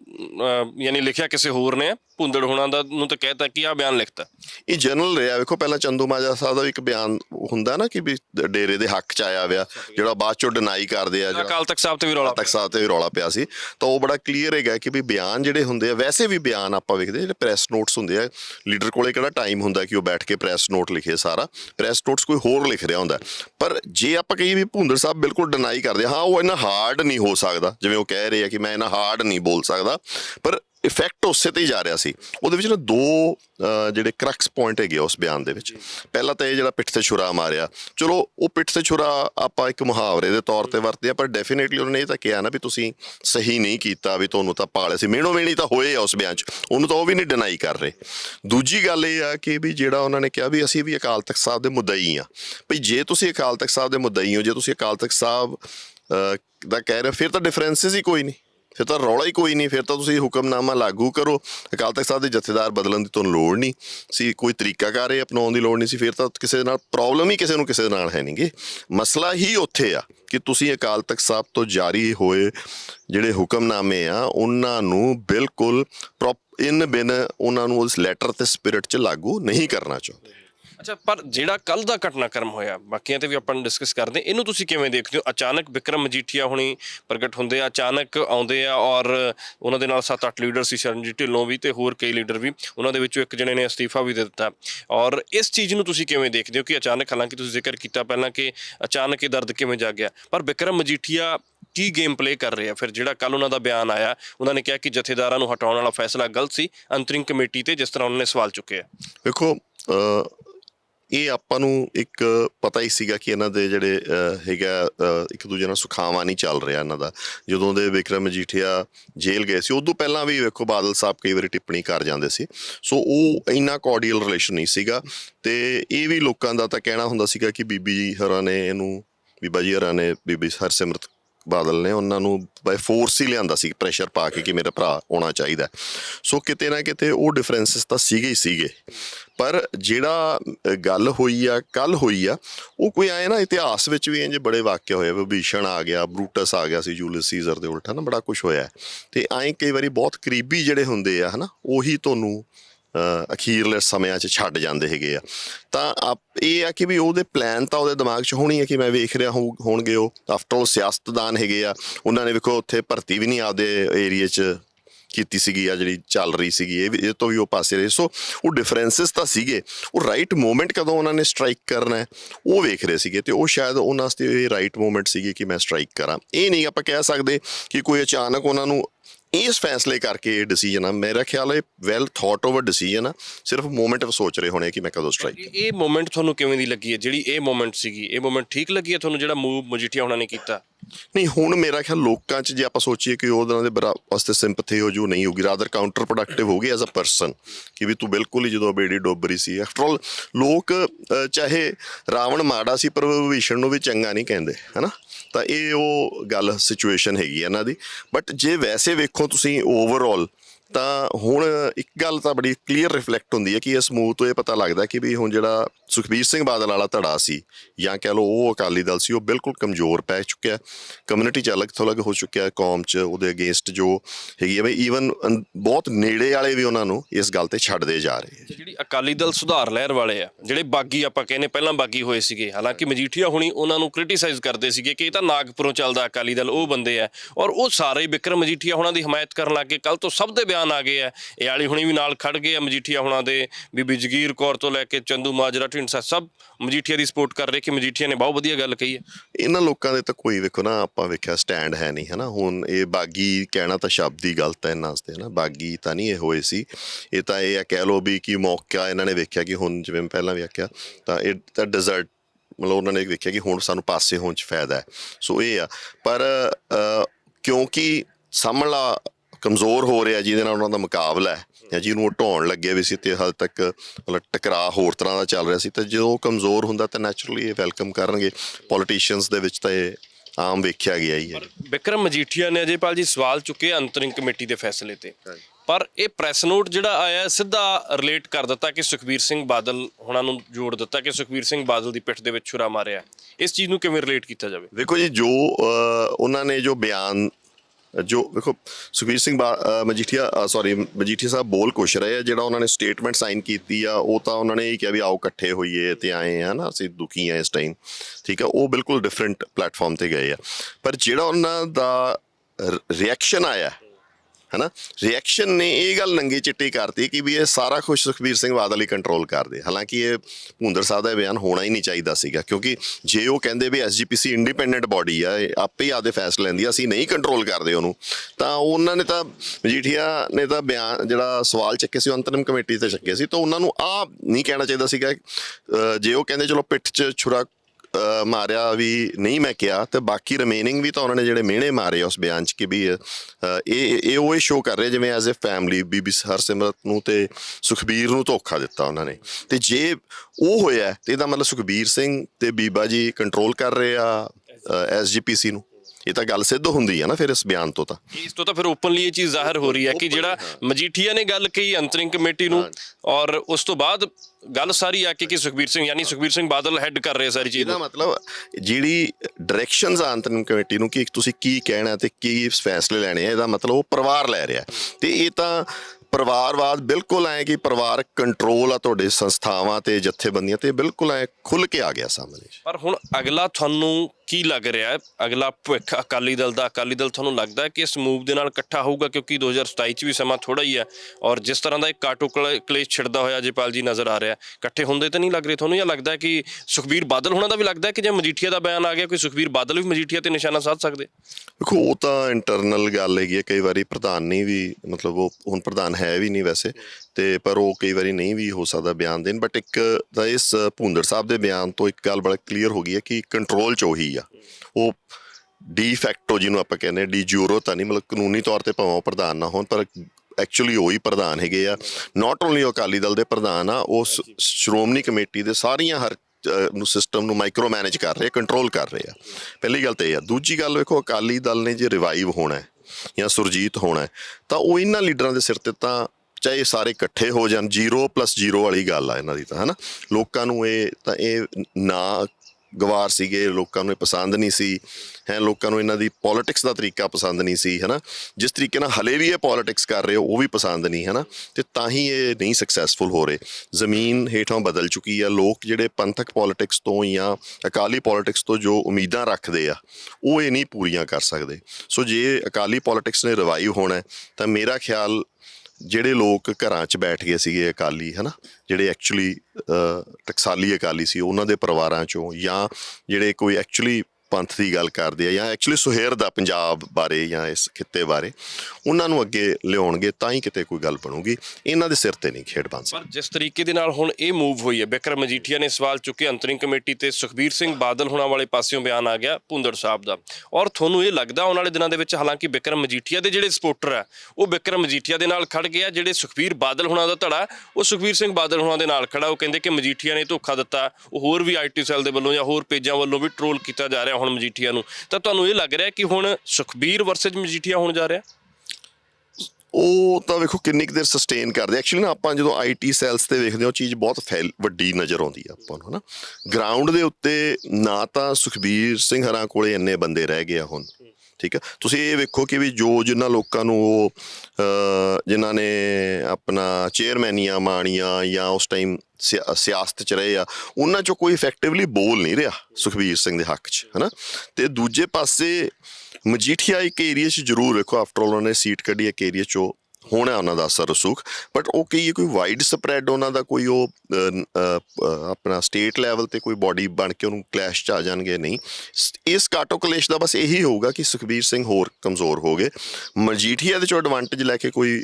ਯਾਨੀ ਲਿਖਿਆ ਕਿਸੇ ਹੋਰ ਨੇ ਭੁੰਦੜ ਹੋਣਾ ਦਾ ਨੂੰ ਤਾਂ ਕਹਿਤਾ ਕਿ ਆ ਬਿਆਨ ਲਿਖਤਾ। ਇਹ ਜਨਰਲ ਰਿਹਾ। ਵੇਖੋ ਪਹਿਲਾਂ ਚੰਦੂ ਮਾਜਾ ਸਾਹਿਬ ਦਾ ਵੀ ਇੱਕ ਬਿਆਨ ਹੁੰਦਾ ਨਾ ਕਿ ਵੀ ਡੇਰੇ ਦੇ ਹੱਕ ਚ ਆਇਆ ਵਿਆ ਜਿਹੜਾ ਬਾਅਦ ਚੋਂ ਡਿਨਾਈ ਕਰਦੇ ਆ ਜਿਹੜਾ ਅਕਾਲ ਤਖਤ ਸਾਹਿਬ ਤੇ ਵੀ ਰੌਲਾ ਤੱਕ ਸਾਹਿਬ ਤੇ ਵੀ ਰੌਲਾ ਪਿਆ ਸੀ। ਤਾਂ ਉਹ ਬੜਾ ਕਲੀਅਰ ਹੈਗਾ ਕਿ ਵੀ ਬਿਆਨ ਜਿਹੜੇ ਹੁੰਦੇ ਆ ਵੈਸੇ ਵੀ ਬਿਆਨ ਆਪਾਂ ਵੇਖਦੇ ਜਿਹੜੇ ਪ੍ਰੈਸ ਨੋਟਸ ਹੁੰਦੇ ਆ ਲੀਡਰ ਕੋਲੇ ਕਿਹੜਾ ਟਾਈਮ ਹੁੰਦਾ ਕਿ ਉਹ ਬੈਠ ਕੇ ਪ੍ਰੈਸ ਨੋਟ ਲਿਖੇ ਸਾਰਾ। ਪ੍ਰੈਸ ਨੋਟਸ ਕੋਈ ਹੋਰ ਲਿਖ ਰਿਹਾ ਹੁੰਦਾ। ਪਰ ਜੇ ਆਪਾਂ ਕਹੀਏ ਵੀ ਭੁੰਦਰ ਸਾਹਿਬ ਬਿਲਕੁਲ ਡਿਨਾਈ ਕਰਦੇ ਹਾਂ। ਉਹ ਇੰਨਾ ਹਾਰਡ ਨਹੀਂ ਹੋ ਸਕਦਾ। ਜਿਵੇਂ ਉਹ ਕਹਿ ਰਹੇ ਆ ਕਿ ਮੈਂ ਇੰਨਾ ਹਾਰਡ ਨਹੀਂ ਬੋਲ ਸਕਦਾ। ਪਰ ਇਫੈਕਟ ਉਸੇ ਤੇ ਹੀ ਜਾ ਰਿਹਾ ਸੀ। ਉਹਦੇ ਵਿੱਚ ਨਾ ਦੋ ਜਿਹੜੇ ਕ੍ਰਕਸ ਪੁਆਇੰਟ ਹੈਗੇ ਆ ਉਸ ਬਿਆਨ ਦੇ ਵਿੱਚ। ਪਹਿਲਾ ਤਾਂ ਇਹ ਜਿਹੜਾ ਪਿੱਠ ਤੇ ਛੁਰਾ ਮਾਰਿਆ। ਚਲੋ ਉਹ ਪਿੱਠ ਤੇ ਛੁਰਾ ਆਪਾਂ ਇੱਕ ਮੁਹਾਵਰੇ ਦੇ ਤੌਰ ਤੇ ਵਰਤਦੇ ਆ ਪਰ ਡੈਫੀਨੇਟਲੀ ਉਹਨਾਂ ਨੇ ਇਹ ਤਾਂ ਕਿਹਾ ਨਾ ਵੀ ਤੁਸੀਂ ਸਹੀ ਨਹੀਂ ਕੀਤਾ ਵੀ ਤੁਹਾਨੂੰ ਤਾਂ ਪਾਲਿਆ ਸੀ। ਮੇਣੋ ਮੇਣੀ ਤਾਂ ਹੋਏ ਆ ਉਸ ਬਿਆਨ 'ਚ। ਉਹਨੂੰ ਤਾਂ ਉਹ ਵੀ ਨਹੀਂ ਡਿਨਾਈ ਕਰ ਰਹੇ। ਦੂਜੀ ਗੱਲ ਇਹ ਆ ਕਿ ਵੀ ਜਿਹੜਾ ਉਹਨਾਂ ਨੇ ਕਿਹਾ ਵੀ ਅਸੀਂ ਵੀ ਅਕਾਲ ਤਖਤ ਸਾਹਿਬ ਦੇ ਮੁੱਦਈ ਆ ਭਈ ਜੇ ਤੁਸੀਂ ਅਕਾਲ ਤਖਤ ਸਾਹਿਬ ਦੇ ਮੁੱਦਈ ਹੋ ਜੇ ਤੁਸੀਂ ਅਕਾਲ ਤਖਤ ਸਾਹਿਬ ਦਾ ਕਹਿ ਰਹੇ ਹੋ, ਫਿਰ ਤਾਂ ਡਿਫਰੈਂਸਸ ਹੀ ਕੋਈ ਨਹੀਂ। ਫਿਰ ਤਾਂ ਰੌਲਾ ਹੀ ਕੋਈ ਨਹੀਂ, ਫਿਰ ਤਾਂ ਤੁਸੀਂ ਹੁਕਮਨਾਮਾ ਲਾਗੂ ਕਰੋ। ਅਕਾਲ ਤਖਤ ਸਾਹਿਬ ਦੇ ਜਥੇਦਾਰ ਬਦਲਣ ਦੀ ਤੁਹਾਨੂੰ ਲੋੜ ਨਹੀਂ। ਸੀ ਕੋਈ ਤਰੀਕਾਕਾਰ ਇਹ ਅਪਣਾਉਣ ਦੀ ਲੋੜ ਨਹੀਂ ਸੀ, ਫਿਰ ਤਾਂ ਕਿਸੇ ਨਾਲ ਪ੍ਰੋਬਲਮ ਹੀ ਕਿਸੇ ਨੂੰ ਕਿਸੇ ਨਾਲ ਹੈ ਨਹੀਂਗੀ ਮਸਲਾ ਹੀ ਉੱਥੇ ਆ ਕਿ ਤੁਸੀਂ ਅਕਾਲ ਤਖਤ ਸਾਹਿਬ ਤੋਂ ਜਾਰੀ ਹੋਏ ਜਿਹੜੇ ਹੁਕਮਨਾਮੇ ਆ, ਉਹਨਾਂ ਨੂੰ ਬਿਲਕੁਲ ਪ੍ਰੋਪ ਇਨ ਬਿਨ ਉਹਨਾਂ ਨੂੰ ਉਸ ਲੈਟਰ ਤੇ ਸਪਿਰਿਟ 'ਚ ਲਾਗੂ ਨਹੀਂ ਕਰਨਾ ਚਾਹੁੰਦੇ। ਅੱਛਾ ਪਰ ਜਿਹੜਾ ਕੱਲ ਦਾ ਘਟਨਾਕ੍ਰਮ ਹੋਇਆ ਬਾਕੀਆਂ ਤੇ ਵੀ ਆਪਾਂ ਡਿਸਕਸ ਕਰਦੇ ਹਾਂ, ਇਹਨੂੰ ਤੁਸੀਂ ਕਿਵੇਂ ਦੇਖਦੇ ਹੋ? ਅਚਾਨਕ ਵਿਕਰਮ ਮਜੀਠੀਆ ਹੁਣੀ ਪ੍ਰਗਟ ਹੁੰਦੇ ਆ ਅਚਾਨਕ ਆਉਂਦੇ ਆ ਔਰ ਉਹਨਾਂ ਦੇ ਨਾਲ 7-8 ਲੀਡਰ ਸੀ ਸ਼ਰਨਜੀਤ ਢਿੱਲੋਂ ਵੀ ਤੇ ਹੋਰ ਕਈ ਲੀਡਰ ਵੀ ਉਹਨਾਂ ਦੇ ਵਿੱਚੋਂ ਇੱਕ ਜਣੇ ਨੇ ਅਸਤੀਫਾ ਵੀ ਦੇ ਦਿੱਤਾ। ਔਰ ਇਸ ਚੀਜ਼ ਨੂੰ ਤੁਸੀਂ ਕਿਵੇਂ ਦੇਖਦੇ ਹੋ ਕਿ ਅਚਾਨਕ ਹਾਲਾਂਕਿ ਤੁਸੀਂ ਜ਼ਿਕਰ ਕੀਤਾ ਪਹਿਲਾਂ ਕਿ ਅਚਾਨਕ ਇਹ ਦਰਦ ਕਿਵੇਂ ਜਾਗਿਆ ਪਰ ਵਿਕਰਮ ਮਜੀਠੀਆ ਕੀ ਗੇਮ ਪਲੇ ਕਰ ਰਹੇ? ਆ ਫਿਰ ਜਿਹੜਾ ਕੱਲ ਉਹਨਾਂ ਦਾ ਬਿਆਨ ਆਇਆ ਉਹਨਾਂ ਨੇ ਕਿਹਾ ਕਿ ਜਥੇਦਾਰਾਂ ਨੂੰ ਹਟਾਉਣ ਵਾਲਾ ਫੈਸਲਾ ਗਲਤ ਸੀ ਅੰਤਰਿੰਗ ਕਮੇਟੀ ਤੇ ਜਿਸ ਤਰ੍ਹਾਂ ਉਹਨਾਂ ਨੇ ਸਵਾਲ ਚੁੱਕੇ ਆ। ਵੇਖੋ ਇਹ ਆਪਾਂ ਨੂੰ ਇੱਕ ਪਤਾ ਹੀ ਸੀਗਾ ਕਿ ਇਹਨਾਂ ਦੇ ਜਿਹੜੇ ਅ, ਹੈਗਾ ਇੱਕ ਦੂਜੇ ਨਾਲ ਸੁਖਾਵਾ ਨਹੀਂ ਚੱਲ ਰਿਹਾ ਇਹਨਾਂ ਦਾ। ਜਦੋਂ ਦੇ ਵਿਕਰਮ ਮਜੀਠੀਆ ਜੇਲ੍ਹ ਗਏ ਸੀ ਉਦੋਂ ਪਹਿਲਾਂ ਵੀ ਵੇਖੋ ਬਾਦਲ ਸਾਹਿਬ ਕਈ ਵਾਰੀ ਟਿੱਪਣੀ ਕਰ ਜਾਂਦੇ ਸੀ। ਸੋ ਉਹ ਇੰਨਾ ਕੋਰਡੀਅਲ ਰਿਲੇਸ਼ਨ ਨਹੀਂ ਸੀਗਾ ਤੇ ਇਹ ਵੀ ਲੋਕਾਂ ਦਾ ਤਾਂ ਕਹਿਣਾ ਹੁੰਦਾ ਸੀਗਾ ਕਿ ਬੀਬੀ ਜੀ ਹਰਾਂ ਨੇ ਇਹਨੂੰ ਬੀਬਾ ਜੀ ਹਰਾਂ ਨੇ ਬੀਬੀ ਹਰਸਿਮਰਤ ਬਾਦਲ ਨੇ ਉਹਨਾਂ ਨੂੰ ਬਾਈ ਫੋਰਸ ਹੀ ਲਿਆਂਦਾ ਸੀ ਪ੍ਰੈਸ਼ਰ ਪਾ ਕੇ ਕਿ ਮੇਰਾ ਭਰਾ ਆਉਣਾ ਚਾਹੀਦਾ। ਸੋ ਕਿਤੇ ਨਾ ਕਿਤੇ ਉਹ ਡਿਫਰੈਂਸਸ ਤਾਂ ਸੀਗੇ ਹੀ ਸੀਗੇ। ਪਰ ਜਿਹੜਾ ਗੱਲ ਹੋਈ ਆ ਕੱਲ ਹੋਈ ਆ, ਉਹ ਕੋਈ ਆਏ ਨਾ ਇਤਿਹਾਸ ਵਿੱਚ ਵੀ ਇੰਜ ਬੜੇ ਵਾਕਿਆ ਹੋਏ ਵਿਭੀਸ਼ਣ ਆ ਗਿਆ, ਬਰੂਟਸ ਆ ਗਿਆ ਸੀ, ਜੂਲੀਅਸ ਸੀਜ਼ਰ ਦੇ ਉਲਟਾ ਨਾ ਬੜਾ ਕੁਝ ਹੋਇਆ। ਤੇ ਐਂ ਕਈ ਵਾਰੀ ਬਹੁਤ ਕਰੀਬੀ ਜਿਹੜੇ ਹੁੰਦੇ ਆ, ਹਨਾ, ਉਹੀ ਤੁਹਾਨੂੰ ਅਖੀਰਲੇ ਸਮਿਆਂ 'ਚ ਛੱਡ ਜਾਂਦੇ ਹੈਗੇ ਆ। ਤਾਂ ਆਪ- ਇਹ ਆ ਕਿ ਵੀ ਉਹਦੇ ਪਲਾਨ ਤਾਂ ਉਹਦੇ ਦਿਮਾਗ 'ਚ ਹੋਣੀ ਹੈ ਕਿ ਮੈਂ ਵੇਖ ਰਿਹਾ ਹੋਊ- ਹੋਣਗੇ ਉਹ। ਆਫਟਰ ਆਲ ਸਿਆਸਤਦਾਨ ਹੈਗੇ ਆ। ਉਹਨਾਂ ਨੇ ਵੇਖੋ, ਉੱਥੇ ਭਰਤੀ ਵੀ ਨਹੀਂ ਆਪਦੇ ਏਰੀਏ 'ਚ ਕੀਤੀ ਸੀਗੀ ਆ ਜਿਹੜੀ ਚੱਲ ਰਹੀ ਸੀਗੀ। ਇਹ ਵੀ ਇਹ ਤੋਂ ਵੀ ਉਹ ਪਾਸੇ ਰਹੇ। ਸੋ ਉਹ ਡਿਫਰੈਂਸਸ ਤਾਂ ਸੀਗੇ। ਉਹ ਰਾਈਟ ਮੂਵਮੈਂਟ ਕਦੋਂ ਉਹਨਾਂ ਨੇ ਸਟ੍ਰਾਈਕ ਕਰਨਾ ਹੈ, ਉਹ ਵੇਖ ਰਹੇ ਸੀਗੇ ਤੇ ਉਹ ਸ਼ਾਇਦ ਉਹਨਾਂ ਵਾਸਤੇ ਇਹ ਰਾਈਟ ਮੂਵਮੈਂਟ ਸੀਗੀ ਕਿ ਮੈਂ ਸਟ੍ਰਾਈਕ ਕਰਾਂ। ਇਹ ਨਹੀਂ ਆਪਾਂ ਕਹਿ ਸਕਦੇ ਕਿ ਕੋਈ ਅਚਾਨਕ ਉਹਨਾਂ ਨੂੰ ਇਸ ਫੈਸਲੇ ਕਰਕੇ ਇਹ ਡਿਸੀਜਨ ਆ, ਮੇਰਾ ਖਿਆਲ ਹੈ ਵੈਲ ਥਾਟ ਓਵਰ ਡਿਸੀਜਨ ਆ, ਸਿਰਫ ਮੂਮੈਂਟ ਸੋਚ ਰਹੇ ਹੋਣੇ ਕਿ ਮੈਂ ਕਦੋਂ ਸਟ੍ਰਾਈਕ ਇਹ- ਇਹ ਮੂਮੈਂਟ ਤੁਹਾਨੂੰ ਕਿਵੇਂ ਦੀ ਲੱਗੀ ਹੈ? ਜਿਹੜੀ ਇਹ ਮੂਮੈਂਟ ਸੀਗੀ, ਇਹ ਮੂਮੈਂਟ ਠੀਕ ਲੱਗੀ ਹੈ ਤੁਹਾਨੂੰ ਜਿਹੜਾ ਮੂਵ ਮਜੀਠੀਆ ਹੋਣਾ ਨੇ ਕੀਤਾ? ਨਹੀਂ, ਹੁਣ ਮੇਰਾ ਖਿਆਲ ਲੋਕਾਂ 'ਚ ਜੇ ਆਪਾਂ ਸੋਚੀਏ ਕਿ ਉਹਨਾਂ ਦੇ ਬਰਾ- ਵਾਸਤੇ ਸਿੰਪਥੀ ਹੋ ਜੂ, ਨਹੀਂ ਹੋਗੀ ਰਾਦਰ ਕਾਊਂਟਰ ਪ੍ਰੋਡਕਟਿਵ ਹੋਗੀ ਐਜ਼ ਅ ਪਰਸਨ ਕਿ ਵੀ ਤੂੰ ਬਿਲਕੁਲ ਹੀ ਜਦੋਂ ਬੇੜੀ ਡੋਬਰੀ ਸੀ। ਆਫਟਰ ਆਲ ਲੋਕ ਚਾਹੇ ਰਾਵਣ ਮਾੜਾ ਸੀ, ਪਰ ਵਿਭੀਸ਼ਣ ਨੂੰ ਵੀ ਚੰਗਾ ਨਹੀਂ ਕਹਿੰਦੇ, ਹਨਾ? ਤਾਂ ਇਹ ਉਹ ਗੱਲ ਸਿਚੁਏਸ਼ਨ ਹੈਗੀ ਇਹਨਾਂ ਦੀ। ਬਟ ਜੇ ਵੈਸੇ ਵੇਖੋ ਤੁਸੀਂ ਓਵਰਆਲ ਤਾਂ ਹੁਣ ਇੱਕ ਗੱਲ ਤਾਂ ਬੜੀ ਕਲੀਅਰ ਰਿਫਲੈਕਟ ਹੁੰਦੀ ਹੈ ਕਿ ਇਸ ਮੂਵ ਤੋਂ ਇਹ ਪਤਾ ਲੱਗਦਾ ਕਿ ਵੀ ਹੁਣ ਜਿਹੜਾ ਸੁਖਬੀਰ ਸਿੰਘ ਬਾਦਲ ਵਾਲਾ ਧੜਾ ਸੀ ਜਾਂ ਕਹਿ ਲਓ ਉਹ ਅਕਾਲੀ ਦਲ ਸੀ, ਉਹ ਬਿਲਕੁਲ ਕਮਜ਼ੋਰ ਪੈ ਚੁੱਕਿਆ ਕਮਿਊਨਿਟੀ ਚ ਅਲੱਗ ਥਲੱਗ ਹੋ ਚੁੱਕਿਆ ਕੌਮ ਚ ਉਹਦੇ ਅਗੇਂਸਟ ਜੋ ਹੈਗੀ ਹੈ ਬਈ ਈਵਨ ਬਹੁਤ ਨੇੜੇ ਵਾਲੇ ਵੀ ਉਹਨਾਂ ਨੂੰ ਇਸ ਗੱਲ ਤੇ ਛੱਡਦੇ ਜਾ ਰਹੇ ਹੈ। ਜਿਹੜੀ ਅਕਾਲੀ ਦਲ ਸੁਧਾਰ ਲਹਿਰ ਵਾਲੇ ਆ, ਜਿਹੜੇ ਬਾਗੀ ਆਪਾਂ ਕਹਿੰਦੇ ਪਹਿਲਾਂ ਬਾਗੀ ਹੋਏ ਸੀਗੇ, ਹਾਲਾਂਕਿ ਮਜੀਠੀਆ ਹੁਣੀ ਉਹਨਾਂ ਨੂੰ ਕ੍ਰਿਟਿਸਾਈਜ਼ ਕਰਦੇ ਸੀਗੇ ਕਿ ਇਹ ਤਾਂ ਨਾਗਪੁਰੋਂ ਚੱਲਦਾ ਅਕਾਲੀ ਦਲ, ਉਹ ਬੰਦੇ ਆ ਔਰ ਉਹ ਸਾਰੇ ਹੀ ਵਿਕਰਮ ਮਜੀਠੀਆ ਹੁਣਾਂ ਦੀ ਹਮਾਇਤ ਕਰਨ ਲੱਗੇ ਕੱਲ ਤੋਂ ਸਭ ਦੇ ਬਿਆਨ ਆ ਗਏ ਆ। ਇਹ ਵਾਲੀ ਹੁਣੀ ਵੀ ਨਾਲ ਖੜ ਗਏ ਆ ਮਜੀਠੀਆ ਹੁਣਾਂ ਦੇ ਬੀਬੀ ਜਗੀਰ ਕੌਰ ਤੋਂ ਲੈ ਕੇ ਚੰਦੂ ਮਾਜਰਾ ਢਿੰਡਸਾ ਸਭ ਮਜੀਠੀਆ ਦੀ ਸਪੋਰਟ ਕਰ ਰਹੇ ਕਿ ਮਜੀਠੀਆ ਨੇ ਬਹੁਤ ਵਧੀਆ ਗੱਲ ਕਹੀ ਹੈ। ਇਹਨਾਂ ਲੋਕਾਂ ਦੇ ਤਾਂ ਕੋਈ ਵੇਖੋ ਨਾ ਆਪਾਂ ਵੇਖਿਆ ਸਟੈਂਡ ਹੈ ਨਹੀਂ ਹਨਾ? ਹੁਣ ਇਹ ਬਾਗੀ ਕਹਿਣਾ ਤਾਂ ਸ਼ਬਦ ਹੀ ਗਲਤ ਹੈ ਇਹਨਾਂ ਵਾਸਤੇ ਹਨਾ? ਬਾਗੀ ਤਾਂ ਨਹੀਂ ਇਹ ਹੋਏ ਸੀ। ਇਹ ਤਾਂ ਇਹ ਆ ਕਹਿ ਲੋ ਵੀ ਕਿ ਮੌਕਾ ਇਹਨਾਂ ਨੇ ਵੇਖਿਆ ਕਿ ਹੁਣ ਜਿਵੇਂ ਮੈਂ ਪਹਿਲਾਂ ਵੀ ਆਖਿਆ ਤਾਂ ਇਹ ਤਾਂ ਡਿਜ਼ਰਟ ਮਤਲਬ ਉਹਨਾਂ ਨੇ ਵੇਖਿਆ ਕਿ ਹੁਣ ਸਾਨੂੰ ਪਾਸੇ ਹੋਣ ਚ ਫਾਇਦਾ ਹੈ। ਸੋ ਇਹ ਆ। ਪਰ ਅ, ਕਿਉਂਕਿ ਸਾਹਮਣਾ ਕਮਜ਼ੋਰ ਹੋ ਰਿਹਾ ਜਿਹਦੇ ਨਾਲ ਉਹਨਾਂ ਦਾ ਮੁਕਾਬਲਾ ਹੈ। ਜਾਂ ਜਿਹਨੂੰ ਉਹ ਢਾਉਣ ਲੱਗੇ ਵੀ ਸੀ ਤੇ ਹਾਲ ਤੱਕ ਮਤਲਬ ਟਕਰਾਅ ਹੋਰ ਤਰ੍ਹਾਂ ਦਾ ਚੱਲ ਰਿਹਾ ਸੀ। ਤੇ ਜਦੋਂ ਕਮਜ਼ੋਰ ਹੁੰਦਾ ਤਾਂ ਨੈਚੁਰਲੀ ਇਹ ਵੈਲਕਮ ਕਰਨਗੇ। ਪੋਲੀਟੀਸ਼ੀਅਨਸ ਦੇ ਵਿੱਚ ਤਾਂ ਇਹ ਆਮ ਵੇਖਿਆ ਗਿਆ ਹੀ ਹੈ। ਵਿਕਰਮ ਮਜੀਠੀਆ ਨੇ ਅਜੇਪਾਲ ਜੀ ਸਵਾਲ ਚੁੱਕੇ ਅੰਤਰਿੰਗ ਕਮੇਟੀ ਦੇ ਫੈਸਲੇ ਤੇ। ਪਰ ਇਹ ਪ੍ਰੈਸ ਨੋਟ ਜਿਹੜਾ ਆਇਆ ਸਿੱਧਾ ਰਿਲੇਟ ਕਰ ਦਿੱਤਾ ਕਿ ਸੁਖਬੀਰ ਸਿੰਘ ਬਾਦਲ ਹੁਣਾਂ ਨੂੰ ਜੋੜ ਦਿੱਤਾ ਕਿ ਸੁਖਬੀਰ ਸਿੰਘ ਬਾਦਲ ਦੀ ਪਿੱਠ ਦੇ ਵਿੱਚ ਛੁਰਾ ਮਾਰਿਆ। ਇਸ ਚੀਜ਼ ਨੂੰ ਕਿਵੇਂ ਰਿਲੇਟ ਕੀਤਾ ਜਾਵੇ? ਵੇਖੋ ਜੀ ਜੋ ਉਹਨਾਂ ਨੇ ਜੋ ਬਿਆਨ ਜੋ ਵੇਖੋ, ਸੁਖਬੀਰ ਸਿੰਘ ਬਾ- ਮਜੀਠੀਆ ਸੌਰੀ ਮਜੀਠੀਆ ਸਾਹਿਬ ਬੋਲ ਕੁਛ ਰਹੇ ਆ, ਜਿਹੜਾ ਉਹਨਾਂ ਨੇ ਸਟੇਟਮੈਂਟ ਸਾਈਨ ਕੀਤੀ ਆ, ਉਹ ਤਾਂ ਉਹਨਾਂ ਨੇ ਇਹ ਕਿਹਾ ਵੀ ਆਓ ਇਕੱਠੇ ਹੋਈਏ ਤੇ ਆਏ ਆ ਨਾ ਅਸੀਂ ਦੁਖੀ ਆ ਇਸ ਟਾਈਮ ਠੀਕ ਆ, ਉਹ ਬਿਲਕੁਲ ਡਿਫਰੈਂਟ ਪਲੇਟਫਾਰਮ ਤੇ ਗਏ ਆ। ਪਰ ਜਿਹੜਾ ਉਹਨਾਂ ਦਾ ਰਿਐਕਸ਼ਨ ਆਇਆ ਹਨਾ? ਰਿਐਕਸ਼ਨ ਨੇ ਇਹ ਗੱਲ ਨੰਗੀ ਚਿੱਟੀ ਕਰਤੀ ਕਿ ਵੀ ਇਹ ਸਾਰਾ ਕੁਝ ਸੁਖਬੀਰ ਸਿੰਘ ਬਾਦਲ ਹੀ ਕੰਟਰੋਲ ਕਰਦੇ ਹਾਲਾਂਕਿ ਇਹ ਭੁੰਦਰ ਸਾਹਿਬ ਦਾ ਬਿਆਨ ਹੋਣਾ ਹੀ ਨਹੀਂ ਚਾਹੀਦਾ ਸੀਗਾ, ਕਿਉਂਕਿ ਜੇ ਉਹ ਕਹਿੰਦੇ ਵੀ ਐਸਜੀਪੀਸੀ ਇੰਡੀਪੈਂਡੈਂਟ ਬਾਡੀ ਆ, ਇਹ ਆਪੇ ਹੀ ਆਪਦੇ ਫੈਸਲੇ ਲੈਂਦੀ ਆ, ਅਸੀਂ ਨਹੀਂ ਕੰਟਰੋਲ ਕਰਦੇ ਉਹਨੂੰ, ਤਾਂ ਉਹਨਾਂ ਨੇ ਤਾਂ ਮਜੀਠੀਆ ਨੇ ਤਾਂ ਬਿਆਨ, ਜਿਹੜਾ ਸਵਾਲ ਚੱਕੇ ਸੀ, ਉਹ ਅੰਤਰਿਮ ਕਮੇਟੀ ਤੇ ਚੱਕੇ ਸੀ, ਤਾਂ ਉਹਨਾਂ ਨੂੰ ਆ ਨਹੀਂ ਕਹਿਣਾ ਚਾਹੀਦਾ ਸੀਗਾ। ਜੇ ਉਹ ਕਹਿੰਦੇ, ਚਲੋ ਪਿੱਠ 'ਚ ਛੁਰਾ ਮਾਰਿਆ ਵੀ ਨਹੀਂ ਮੈਂ ਕਿਹਾ ਤੇ ਬਾਕੀ ਰਿਮੇਨਿੰਗ ਵੀ ਤਾਂ ਉਹਨਾਂ ਨੇ ਜਿਹੜੇ ਮਿਹਣੇ ਮਾਰੇ ਆ ਉਸ ਬਿਆਨ 'ਚ ਕਿ ਵੀ ਇਹ ਇਹ ਉਹ ਸ਼ੋ ਕਰ ਰਿਹਾ ਜਿਵੇਂ ਐਜ਼ ਅ ਫੈਮਿਲੀ ਬੀਬੀ ਹਰਸਿਮਰਤ ਨੂੰ ਤੇ ਸੁਖਬੀਰ ਨੂੰ ਧੋਖਾ ਦਿੱਤਾ ਉਹਨਾਂ ਨੇ। ਤੇ ਜੇ ਉਹ ਹੋਇਆ ਤੇ ਇਹਦਾ ਮਤਲਬ ਸੁਖਬੀਰ ਸਿੰਘ ਤੇ ਬੀਬਾ ਜੀ ਕੰਟਰੋਲ ਕਰ ਰਹੇ ਆ ਐਸਜੀਪੀਸੀ ਨੂੰ। ਇਹ ਤਾਂ ਗੱਲ ਸਿੱਧ ਹੁੰਦੀ ਆ ਨਾ ਫਿਰ ਇਸ ਬਿਆਨ ਤੋਂ ਤਾਂ। ਇਸ ਤੋਂ ਤਾਂ ਫਿਰ ਓਪਨਲੀ ਇਹ ਚੀਜ਼ ਜ਼ਾਹਰ ਹੋ ਰਹੀ ਹੈ ਕਿ ਜਿਹੜਾ ਮਜੀਠੀਆ ਨੇ ਗੱਲ ਕਹੀ ਅੰਤਰਿੰਗ ਕਮੇਟੀ ਨੂੰ ਔਰ ਉਸ ਤੋਂ ਬਾਅਦ ਗੱਲ ਸਾਰੀ ਆ ਕੇ ਕਿ ਸੁਖਬੀਰ ਸਿੰਘ ਯਾਨੀ ਸੁਖਬੀਰ ਸਿੰਘ ਬਾਦਲ ਹੈੱਡ ਕਰ ਰਹੇ ਸਾਰੀ ਚੀਜ਼ ਇਹਦਾ ਮਤਲਬ ਜਿਹੜੀ ਡਾਇਰੈਕਸ਼ਨਸ ਆ ਅੰਤਰਿਮ ਕਮੇਟੀ ਨੂੰ ਕਿ ਤੁਸੀਂ ਕੀ ਕਹਿਣਾ ਤੇ ਕੀ ਫੈਸਲੇ ਲੈਣੇ ਆ ਇਹਦਾ ਮਤਲਬ ਉਹ ਪਰਿਵਾਰ ਲੈ ਰਿਹਾ। ਤੇ ਇਹ ਤਾਂ ਪਰਿਵਾਰਵਾਦ ਬਿਲਕੁਲ ਐ ਕਿ ਪਰਿਵਾਰਕ ਕੰਟਰੋਲ ਆ ਤੁਹਾਡੇ ਸੰਸਥਾਵਾਂ ਤੇ ਜਥੇਬੰਦੀਆਂ ਤੇ ਬਿਲਕੁਲ ਐ ਖੁੱਲ ਕੇ ਆ ਗਿਆ ਸਾਹਮਣੇ। ਪਰ ਹੁਣ ਅਗਲਾ ਤੁਹਾਨੂੰ ਕੀ ਲੱਗ ਰਿਹਾ ਹੈ? ਅਗਲਾ ਭਵਿੱਖ ਅਕਾਲੀ ਦਲ ਦਾ ਅਕਾਲੀ ਦਲ ਤੁਹਾਨੂੰ ਲੱਗਦਾ ਹੈ ਕਿ ਇਸ ਮੂਵ ਦੇ ਨਾਲ ਇਕੱਠਾ ਹੋਊਗਾ? ਕਿਉਂਕਿ 2027 ਚ ਵੀ ਸਮਾਂ ਥੋੜਾ ਹੀ ਹੈ ਔਰ ਜਿਸ ਤਰ੍ਹਾਂ ਦਾ ਇੱਕ ਕਾਟੋ ਕਲੇ- ਕਲੇਸ਼ ਛਿੜਦਾ ਹੋਇਆ ਅਜੇਪਾਲ ਜੀ ਨਜ਼ਰ ਆ ਰਿਹਾ ਹੈ, ਇਕੱਠੇ ਹੁੰਦੇ ਤਾਂ ਨਹੀਂ ਲੱਗ ਰਹੇ ਤੁਹਾਨੂੰ ਜਾਂ ਲੱਗਦਾ ਹੈ ਕਿ ਸੁਖਬੀਰ ਬਾਦਲ ਹੋਣਾ ਦਾ ਵੀ ਲੱਗਦਾ ਹੈ ਕਿ ਜੇ ਮਜੀਠੀਆ ਦਾ ਬਿਆਨ ਆ ਗਿਆ ਕੋਈ ਸੁਖਬੀਰ ਬਾਦਲ ਵੀ ਮਜੀਠੀਆ ਤੇ ਨਿਸ਼ਾਨਾ ਸਾਧ ਸਕਦੇ? ਦੇਖੋ ਉਹ ਤਾਂ ਇੰਟਰਨਲ ਗੱਲ ਹੈਗੀ ਹੈ। ਕਈ ਵਾਰੀ ਪ੍ਰਧਾਨ ਨਹੀਂ ਵੀ ਮਤਲਬ ਉਹ ਹੁਣ ਪ੍ਰਧਾਨ ਹੈ ਵੀ ਨਹੀਂ ਵੈਸੇ ਤੇ ਪਰ ਉਹ ਕਈ ਵਾਰੀ ਨਹੀਂ ਵੀ ਹੋ ਸਕਦਾ ਬਿਆਨ ਦੇਣ। ਬਟ ਇੱਕ ਤਾਂ ਇਸ ਭੁੰਦਰ ਸਾਹਿਬ ਦੇ ਬਿਆਨ ਤੋਂ ਇੱਕ ਗੱਲ ਬੜਾ ਕਲੀਅਰ ਹੋ ਗਈ ਹੈ ਕਿ ਕੰਟਰੋਲ ਚ ਉਹੀ ਆ। ਉਹ ਡੀ ਫੈਕਟੋ ਜਿਹਨੂੰ ਆਪਾਂ ਕਹਿੰਦੇ ਆ ਡੀ ਜੂਰੋ ਤਾਂ ਨਹੀਂ ਮਤਲਬ ਕਾਨੂੰਨੀ ਤੌਰ ਤੇ ਭਾਵੇਂ ਉਹ ਪ੍ਰਧਾਨ ਨਾ ਹੋਣ ਪਰ ਐਕਚੁਅਲੀ ਉਹ ਹੀ ਪ੍ਰਧਾਨ ਹੈਗੇ ਆ। ਨਾਟ ਓਨਲੀ ਅਕਾਲੀ ਦਲ ਦੇ ਪ੍ਰਧਾਨ ਆ ਉਹ ਸ਼੍ਰੋਮਣੀ ਕਮੇਟੀ ਦੇ ਸਾਰੀਆਂ ਹਰ ਨੂੰ ਸਿਸਟਮ ਨੂੰ ਮਾਈਕਰੋ ਮੈਨੇਜ ਕਰ ਰਹੇ ਕੰਟਰੋਲ ਕਰ ਰਹੇ ਆ। ਪਹਿਲੀ ਗੱਲ ਤੇ ਇਹ ਆ। ਦੂਜੀ ਗੱਲ ਵੇਖੋ ਅਕਾਲੀ ਦਲ ਨੇ ਜੇ ਰਿਵਾਈਵ ਹੋਣਾ ਹੈ ਜਾਂ ਸੁਰਜੀਤ ਹੋਣਾ ਹੈ ਤਾਂ ਉਹ ਇਹਨਾਂ ਲੀਡਰਾਂ ਦੇ ਸਿਰ ਤੇ ਤਾਂ ਚਾਹੇ ਸਾਰੇ ਇਕੱਠੇ ਹੋ ਜਾਣ 0+0 ਵਾਲੀ ਗੱਲ ਆ ਇਹਨਾਂ ਦੀ ਤਾਂ ਹਨਾ? ਲੋਕਾਂ ਨੂੰ ਇਹ ਤਾਂ ਇਹ ਨਾ ਗਵਾਰ ਸੀਗੇ, ਲੋਕਾਂ ਨੂੰ ਇਹ ਪਸੰਦ ਨਹੀਂ ਸੀ, ਹੈ, ਲੋਕਾਂ ਨੂੰ ਇਹਨਾਂ ਦੀ ਪੋਲਿਟਿਕਸ ਦਾ ਤਰੀਕਾ ਪਸੰਦ ਨਹੀਂ ਸੀ, ਹਨਾ? ਜਿਸ ਤਰੀਕੇ ਨਾਲ ਹਲੇ ਵੀ ਇਹ ਪੋਲਿਟਿਕਸ ਕਰ ਰਹੇ ਹੋ, ਉਹ ਵੀ ਪਸੰਦ ਨਹੀਂ, ਹਨਾ? ਤੇ ਤਾਂ ਹੀ ਇਹ ਨਹੀਂ ਸਕਸੈਸਫੁਲ ਹੋ ਰਹੇ। ਜ਼ਮੀਨ ਹੇਠਾਂ ਬਦਲ ਚੁੱਕੀ ਆ, ਲੋਕ ਜਿਹੜੇ ਪੰਥਕ ਪੋਲਿਟਿਕਸ ਤੋਂ ਜਾਂ ਅਕਾਲੀ ਪੋਲਿਟਿਕਸ ਤੋਂ ਜੋ ਉਮੀਦਾਂ ਰੱਖਦੇ ਆ, ਉਹ ਇਹ ਨਹੀਂ ਪੂਰੀਆਂ ਕਰ ਸਕਦੇ। ਸੋ ਜੇ ਅਕਾਲੀ ਪੋਲਿਟਿਕਸ ਨੇ ਰਿਵਾਈਵ ਹੋਣਾ ਤਾਂ ਮੇਰਾ ਖਿਆਲ ਜਿਹੜੇ ਲੋਕ ਘਰਾਂ 'ਚ ਬੈਠ ਗਏ ਸੀਗੇ ਅਕਾਲੀ, ਹਨਾ? ਜਿਹੜੇ ਐਕਚੁਅਲੀ ਟਕਸਾਲੀ ਅਕਾਲੀ ਸੀ, ਉਹਨਾਂ ਦੇ ਪਰਿਵਾਰਾਂ 'ਚੋਂ ਜਾਂ ਜਿਹੜੇ ਕੋਈ ਐਕਚੁਅਲੀ ਪੰਥ ਦੀ ਗੱਲ ਕਰਦੇ ਆ ਜਾਂ ਐਕਚੁਅਲੀ ਸੁਹਿਰਦ ਆ ਪੰਜਾਬ ਬਾਰੇ ਜਾਂ ਇਸ ਖਿੱਤੇ ਬਾਰੇ ਉਹਨਾਂ ਨੂੰ ਅੱਗੇ ਲਿਆਉਣਗੇ ਤਾਂ ਹੀ ਕਿਤੇ ਕੋਈ ਗੱਲ ਬਣੂਗੀ। ਇਹਨਾਂ ਦੇ ਸਿਰ ਤੇ ਨਹੀਂ ਖੇਡ ਬਣ ਸਕਦੀ ਪਰ ਜਿਸ ਤਰੀਕੇ ਦੇ ਨਾਲ ਹੁਣ ਇਹ ਮੂਵ ਹੋਈ ਹੈ, ਬਿਕਰਮ ਮਜੀਠੀਆ ਨੇ ਸਵਾਲ ਚੁੱਕੇ, ਅੰਤਰਿੰਗ ਕਮੇਟੀ ਤੇ ਸੁਖਬੀਰ ਸਿੰਘ ਬਾਦਲ ਹੋਣਾ ਵਾਲੇ ਪਾਸਿਓਂ ਬਿਆਨ ਆ ਗਿਆ ਭੁੰਦੜ ਸਾਹਿਬ ਦਾ। ਔਰ ਤੁਹਾਨੂੰ ਇਹ ਲੱਗਦਾ ਆਉਣ ਵਾਲੇ ਦਿਨਾਂ ਦੇ ਵਿੱਚ ਹਾਲਾਂਕਿ ਬਿਕਰਮ ਮਜੀਠੀਆ ਦੇ ਜਿਹੜੇ ਸਪੋਰਟਰ ਆ, ਉਹ ਬਿਕਰਮ ਮਜੀਠੀਆ ਦੇ ਨਾਲ ਖੜ ਗਿਆ ਜਿਹੜੇ ਸੁਖਬੀਰ ਬਾਦਲ ਹੋਣਾ ਦਾ ਧੜਾ, ਉਹ ਸੁਖਬੀਰ ਸਿੰਘ ਬਾਦਲ ਹੋਣਾ ਦੇ ਨਾਲ ਖੜਾ ਉਹ ਕਹਿੰਦੇ ਕਿ ਮਜੀਠੀਆ ਨੇ ਧੋਖਾ ਦਿੱਤਾ, ਉਹ ਹੋਰ ਵੀ ਆਈਟੀ ਸੈੱਲ ਦੇ ਵੱਲੋਂ ਜਾਂ ਹੋਰ ਪੇਜਾਂ ਵੱਲੋਂ ਵੀ ਟਰੋਲ ਕੀਤਾ ਜਾ ਰਿਹਾ। ਹੁਣ ਮਜੀਠੀਆ ਨੂੰ। ਤਾਂ ਤੁਹਾਨੂੰ ਇਹ ਲੱਗ ਰਿਹਾ ਕਿ ਹੁਣ ਸੁਖਬੀਰ ਵਰਸਸ ਮਜੀਠੀਆ ਹੋਣ ਜਾ ਰਿਹਾ? ਉਹ ਤਾਂ ਵੇਖੋ ਕਿੰਨੀ ਕੁ ਦੇਰ ਸਸਟੇਨ ਕਰਦੇ ਐਕਚੁਅਲੀ ਨਾ ਆਪਾਂ ਜਦੋਂ ਆਈਟੀ ਸੈਲਸ ਤੇ ਵੇਖਦੇ ਹਾਂ, ਉਹ ਚੀਜ਼ ਬਹੁਤ ਫੈਲ, ਵੱਡੀ ਨਜ਼ਰ ਆਉਂਦੀ ਆ ਆਪਾਂ ਨੂੰ, ਹਨਾ। ਗਰਾਊਂਡ ਦੇ ਉੱਤੇ ਨਾ ਤਾਂ ਸੁਖਬੀਰ ਸਿੰਘ ਹਰਾਂ ਕੋਲੇ ਇੰਨੇ ਬੰਦੇ ਰਹਿ ਗਏ ਆ ਹੁਣ। ਠੀਕ ਹੈ? ਤੁਸੀਂ ਇਹ ਵੇਖੋ ਕਿ ਵੀ ਜੋ ਜਿਨ੍ਹਾਂ ਲੋਕਾਂ ਨੂੰ ਉਹ ਜਿਨ੍ਹਾਂ ਨੇ ਆਪਣਾ ਚੇਅਰਮੈਨੀਆਂ ਮਾਣੀਆਂ ਜਾਂ ਉਸ ਟਾਈਮ ਸਿਆਸਤ ਚ ਰਹੇ ਆ, ਉਹਨਾਂ ਚੋਂ ਕੋਈ ਇਫੈਕਟਿਵਲੀ ਬੋਲ ਨਹੀਂ ਰਿਹਾ ਸੁਖਬੀਰ ਸਿੰਘ ਦੇ ਹੱਕ ਚ, ਹਨਾ? ਤੇ ਦੂਜੇ ਪਾਸੇ ਮਜੀਠੀਆ ਇੱਕ ਏਰੀਆ 'ਚ ਜ਼ਰੂਰ ਵੇਖੋ ਆਫਟਰ ਆਲ ਉਹਨਾਂ ਨੇ ਸੀਟ ਕੱਢੀ ਇੱਕ ਏਰੀਆ 'ਚੋਂ ਹੋਣਾ ਉਹਨਾਂ ਦਾ ਅਸਰ ਰਸੂਖ ਬਟ ਉਹ ਕਹੀਏ ਕੋਈ ਵਾਈਡ ਸਪਰੈਡ ਉਹਨਾਂ ਦਾ ਕੋਈ ਉਹ ਆਪਣਾ ਸਟੇਟ ਲੈਵਲ ਤੇ ਕੋਈ ਬਾਡੀ ਬਣ ਕੇ ਉਹਨੂੰ ਕਲੈਸ਼ 'ਚ ਆ ਜਾਣਗੇ, ਨਹੀਂ। ਇਸ ਕਾਟੋ ਕਲੇਸ਼ ਦਾ ਬਸ ਇਹੀ ਹੋਊਗਾ ਕਿ ਸੁਖਬੀਰ ਸਿੰਘ ਹੋਰ ਕਮਜ਼ੋਰ ਹੋ ਗਏ। ਮਜੀਠੀਆ ਦੇ ਚੋਂ ਐਡਵਾਂਟੇਜ ਲੈ ਕੇ ਕੋਈ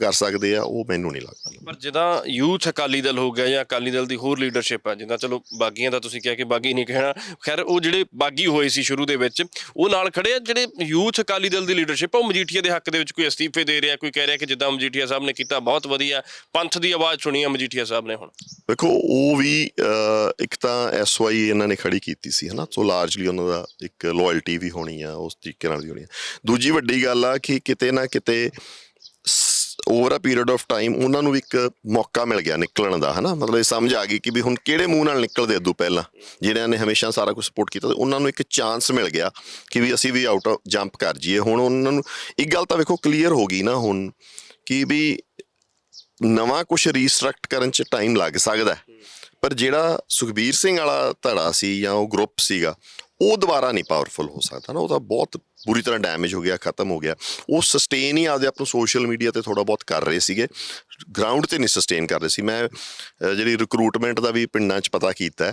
ਕਰ ਸਕਦੇ ਆ, ਉਹ ਮੈਨੂੰ ਨਹੀਂ ਲੱਗਦਾ। ਪਰ ਜਿੱਦਾਂ ਯੂਥ ਅਕਾਲੀ ਦਲ ਹੋ ਗਿਆ ਜਾਂ ਅਕਾਲੀ ਦਲ ਦੀ ਹੋਰ ਲੀਡਰਸ਼ਿਪ ਆ, ਜਿੱਦਾਂ ਚਲੋ ਬਾਗੀਆਂ ਦਾ ਤੁਸੀਂ ਕਿਹਾ ਕਿ ਬਾਗੀ ਨਹੀਂ ਕਹਿਣਾ, ਖੈਰ ਉਹ ਜਿਹੜੇ ਬਾਗੀ ਹੋਏ ਸੀ ਸ਼ੁਰੂ ਦੇ ਵਿੱਚ, ਉਹ ਨਾਲ ਖੜੇ ਆ ਜਿਹੜੇ ਯੂਥ ਅਕਾਲੀ ਦਲ ਦੀ ਲੀਡਰਸ਼ਿਪ ਆ, ਉਹ ਮਜੀਠੀਆ ਦੇ ਹੱਕ ਦੇ ਵਿੱਚ ਕੋਈ ਅਸਤੀਫੇ ਦੇ ਰਿਹਾ, ਕੋਈ ਕਹਿ ਰਿਹਾ ਕਿ ਜਿੱਦਾਂ ਮਜੀਠੀਆ ਸਾਹਿਬ ਨੇ ਕੀਤਾ ਬਹੁਤ ਵਧੀਆ ਪੰਥ ਦੀ ਆਵਾਜ਼ ਸੁਣੀ ਹੈ ਮਜੀਠੀਆ ਸਾਹਿਬ ਨੇ ਹੁਣ। ਵੇਖੋ ਉਹ ਵੀ ਅਹ, ਇੱਕ ਤਾਂ ਐਸਵਾਈ ਇਹਨਾਂ ਨੇ ਖੜੀ ਕੀਤੀ ਸੀ ਹਨਾ? ਸੋ ਲਾਰਜਲੀ ਉਹਨਾਂ ਦਾ ਇੱਕ ਲਾਇਲਟੀ ਵੀ ਹੋਣੀ ਆ ਉਸ ਤਰੀਕੇ ਨਾਲ ਵੀ ਹੋਣੀ ਆ। ਦੂਜੀ ਵੱਡੀ ਗੱਲ ਆ ਕਿ ਕਿਤੇ ਨਾ ਕਿਤੇ over a period of time ਉਹਨਾਂ ਨੂੰ ਵੀ ਇੱਕ ਮੌਕਾ ਮਿਲ ਗਿਆ ਨਿਕਲਣ ਦਾ, ਹਨਾ? ਮਤਲਬ ਇਹ ਸਮਝ ਆ ਗਈ ਕਿ ਵੀ ਹੁਣ ਕਿਹੜੇ ਮੂੰਹ ਨਾਲ ਨਿਕਲਦੇ ਅੱਦੂ ਪਹਿਲਾਂ? ਜਿਹੜਿਆਂ ਨੇ ਹਮੇਸ਼ਾ ਸਾਰਾ ਕੁਝ ਸਪੋਰਟ ਕੀਤਾ ਤੇ ਉਹਨਾਂ ਨੂੰ ਇੱਕ ਚਾਂਸ ਮਿਲ ਗਿਆ ਕਿ ਵੀ ਅਸੀਂ ਵੀ ਆਊਟ ਆਫ ਜੰਪ ਕਰ ਜਾਈਏ। ਹੁਣ ਉਹਨਾਂ ਨੂੰ ਇੱਕ ਗੱਲ ਤਾਂ ਵੇਖੋ ਕਲੀਅਰ ਹੋ ਗਈ ਨਾ ਹੁਣ ਕਿ ਵੀ ਨਵਾਂ ਕੁਝ ਰੀਸਟਰਕਟ ਕਰਨ ਚ ਟਾਈਮ ਲੱਗ ਸਕਦਾ ਪਰ ਜਿਹੜਾ ਸੁਖਬੀਰ ਸਿੰਘ ਵਾਲਾ ਧੜਾ ਸੀ ਜਾਂ ਉਹ ਗਰੁੱਪ ਸੀਗਾ ਉਹ ਦੁਬਾਰਾ ਨਹੀਂ ਪਾਵਰਫੁਲ ਹੋ ਸਕਦਾ ਨਾ, ਉਹ ਤਾਂ ਬਹੁਤ ਬੁਰੀ ਤਰ੍ਹਾਂ ਡੈਮੇਜ ਹੋ ਗਿਆ, ਖਤਮ ਹੋ ਗਿਆ। ਉਹ ਸਸਟੇਨ ਹੀ ਆਪਦੇ ਆਪ ਨੂੰ ਸੋਸ਼ਲ ਮੀਡੀਆ ਤੇ ਥੋੜਾ ਬਹੁਤ ਕਰ ਰਹੇ ਸੀਗੇ। ਗਰਾਊਂਡ ਤੇ ਨਹੀਂ ਸਸਟੇਨ ਕਰ ਰਹੇ ਸੀ। ਮੈਂ ਜਿਹੜੀ ਰਿਕਰੂਟਮੈਂਟ ਦਾ ਵੀ ਪਿੰਡਾਂ 'ਚ ਪਤਾ ਕੀਤਾ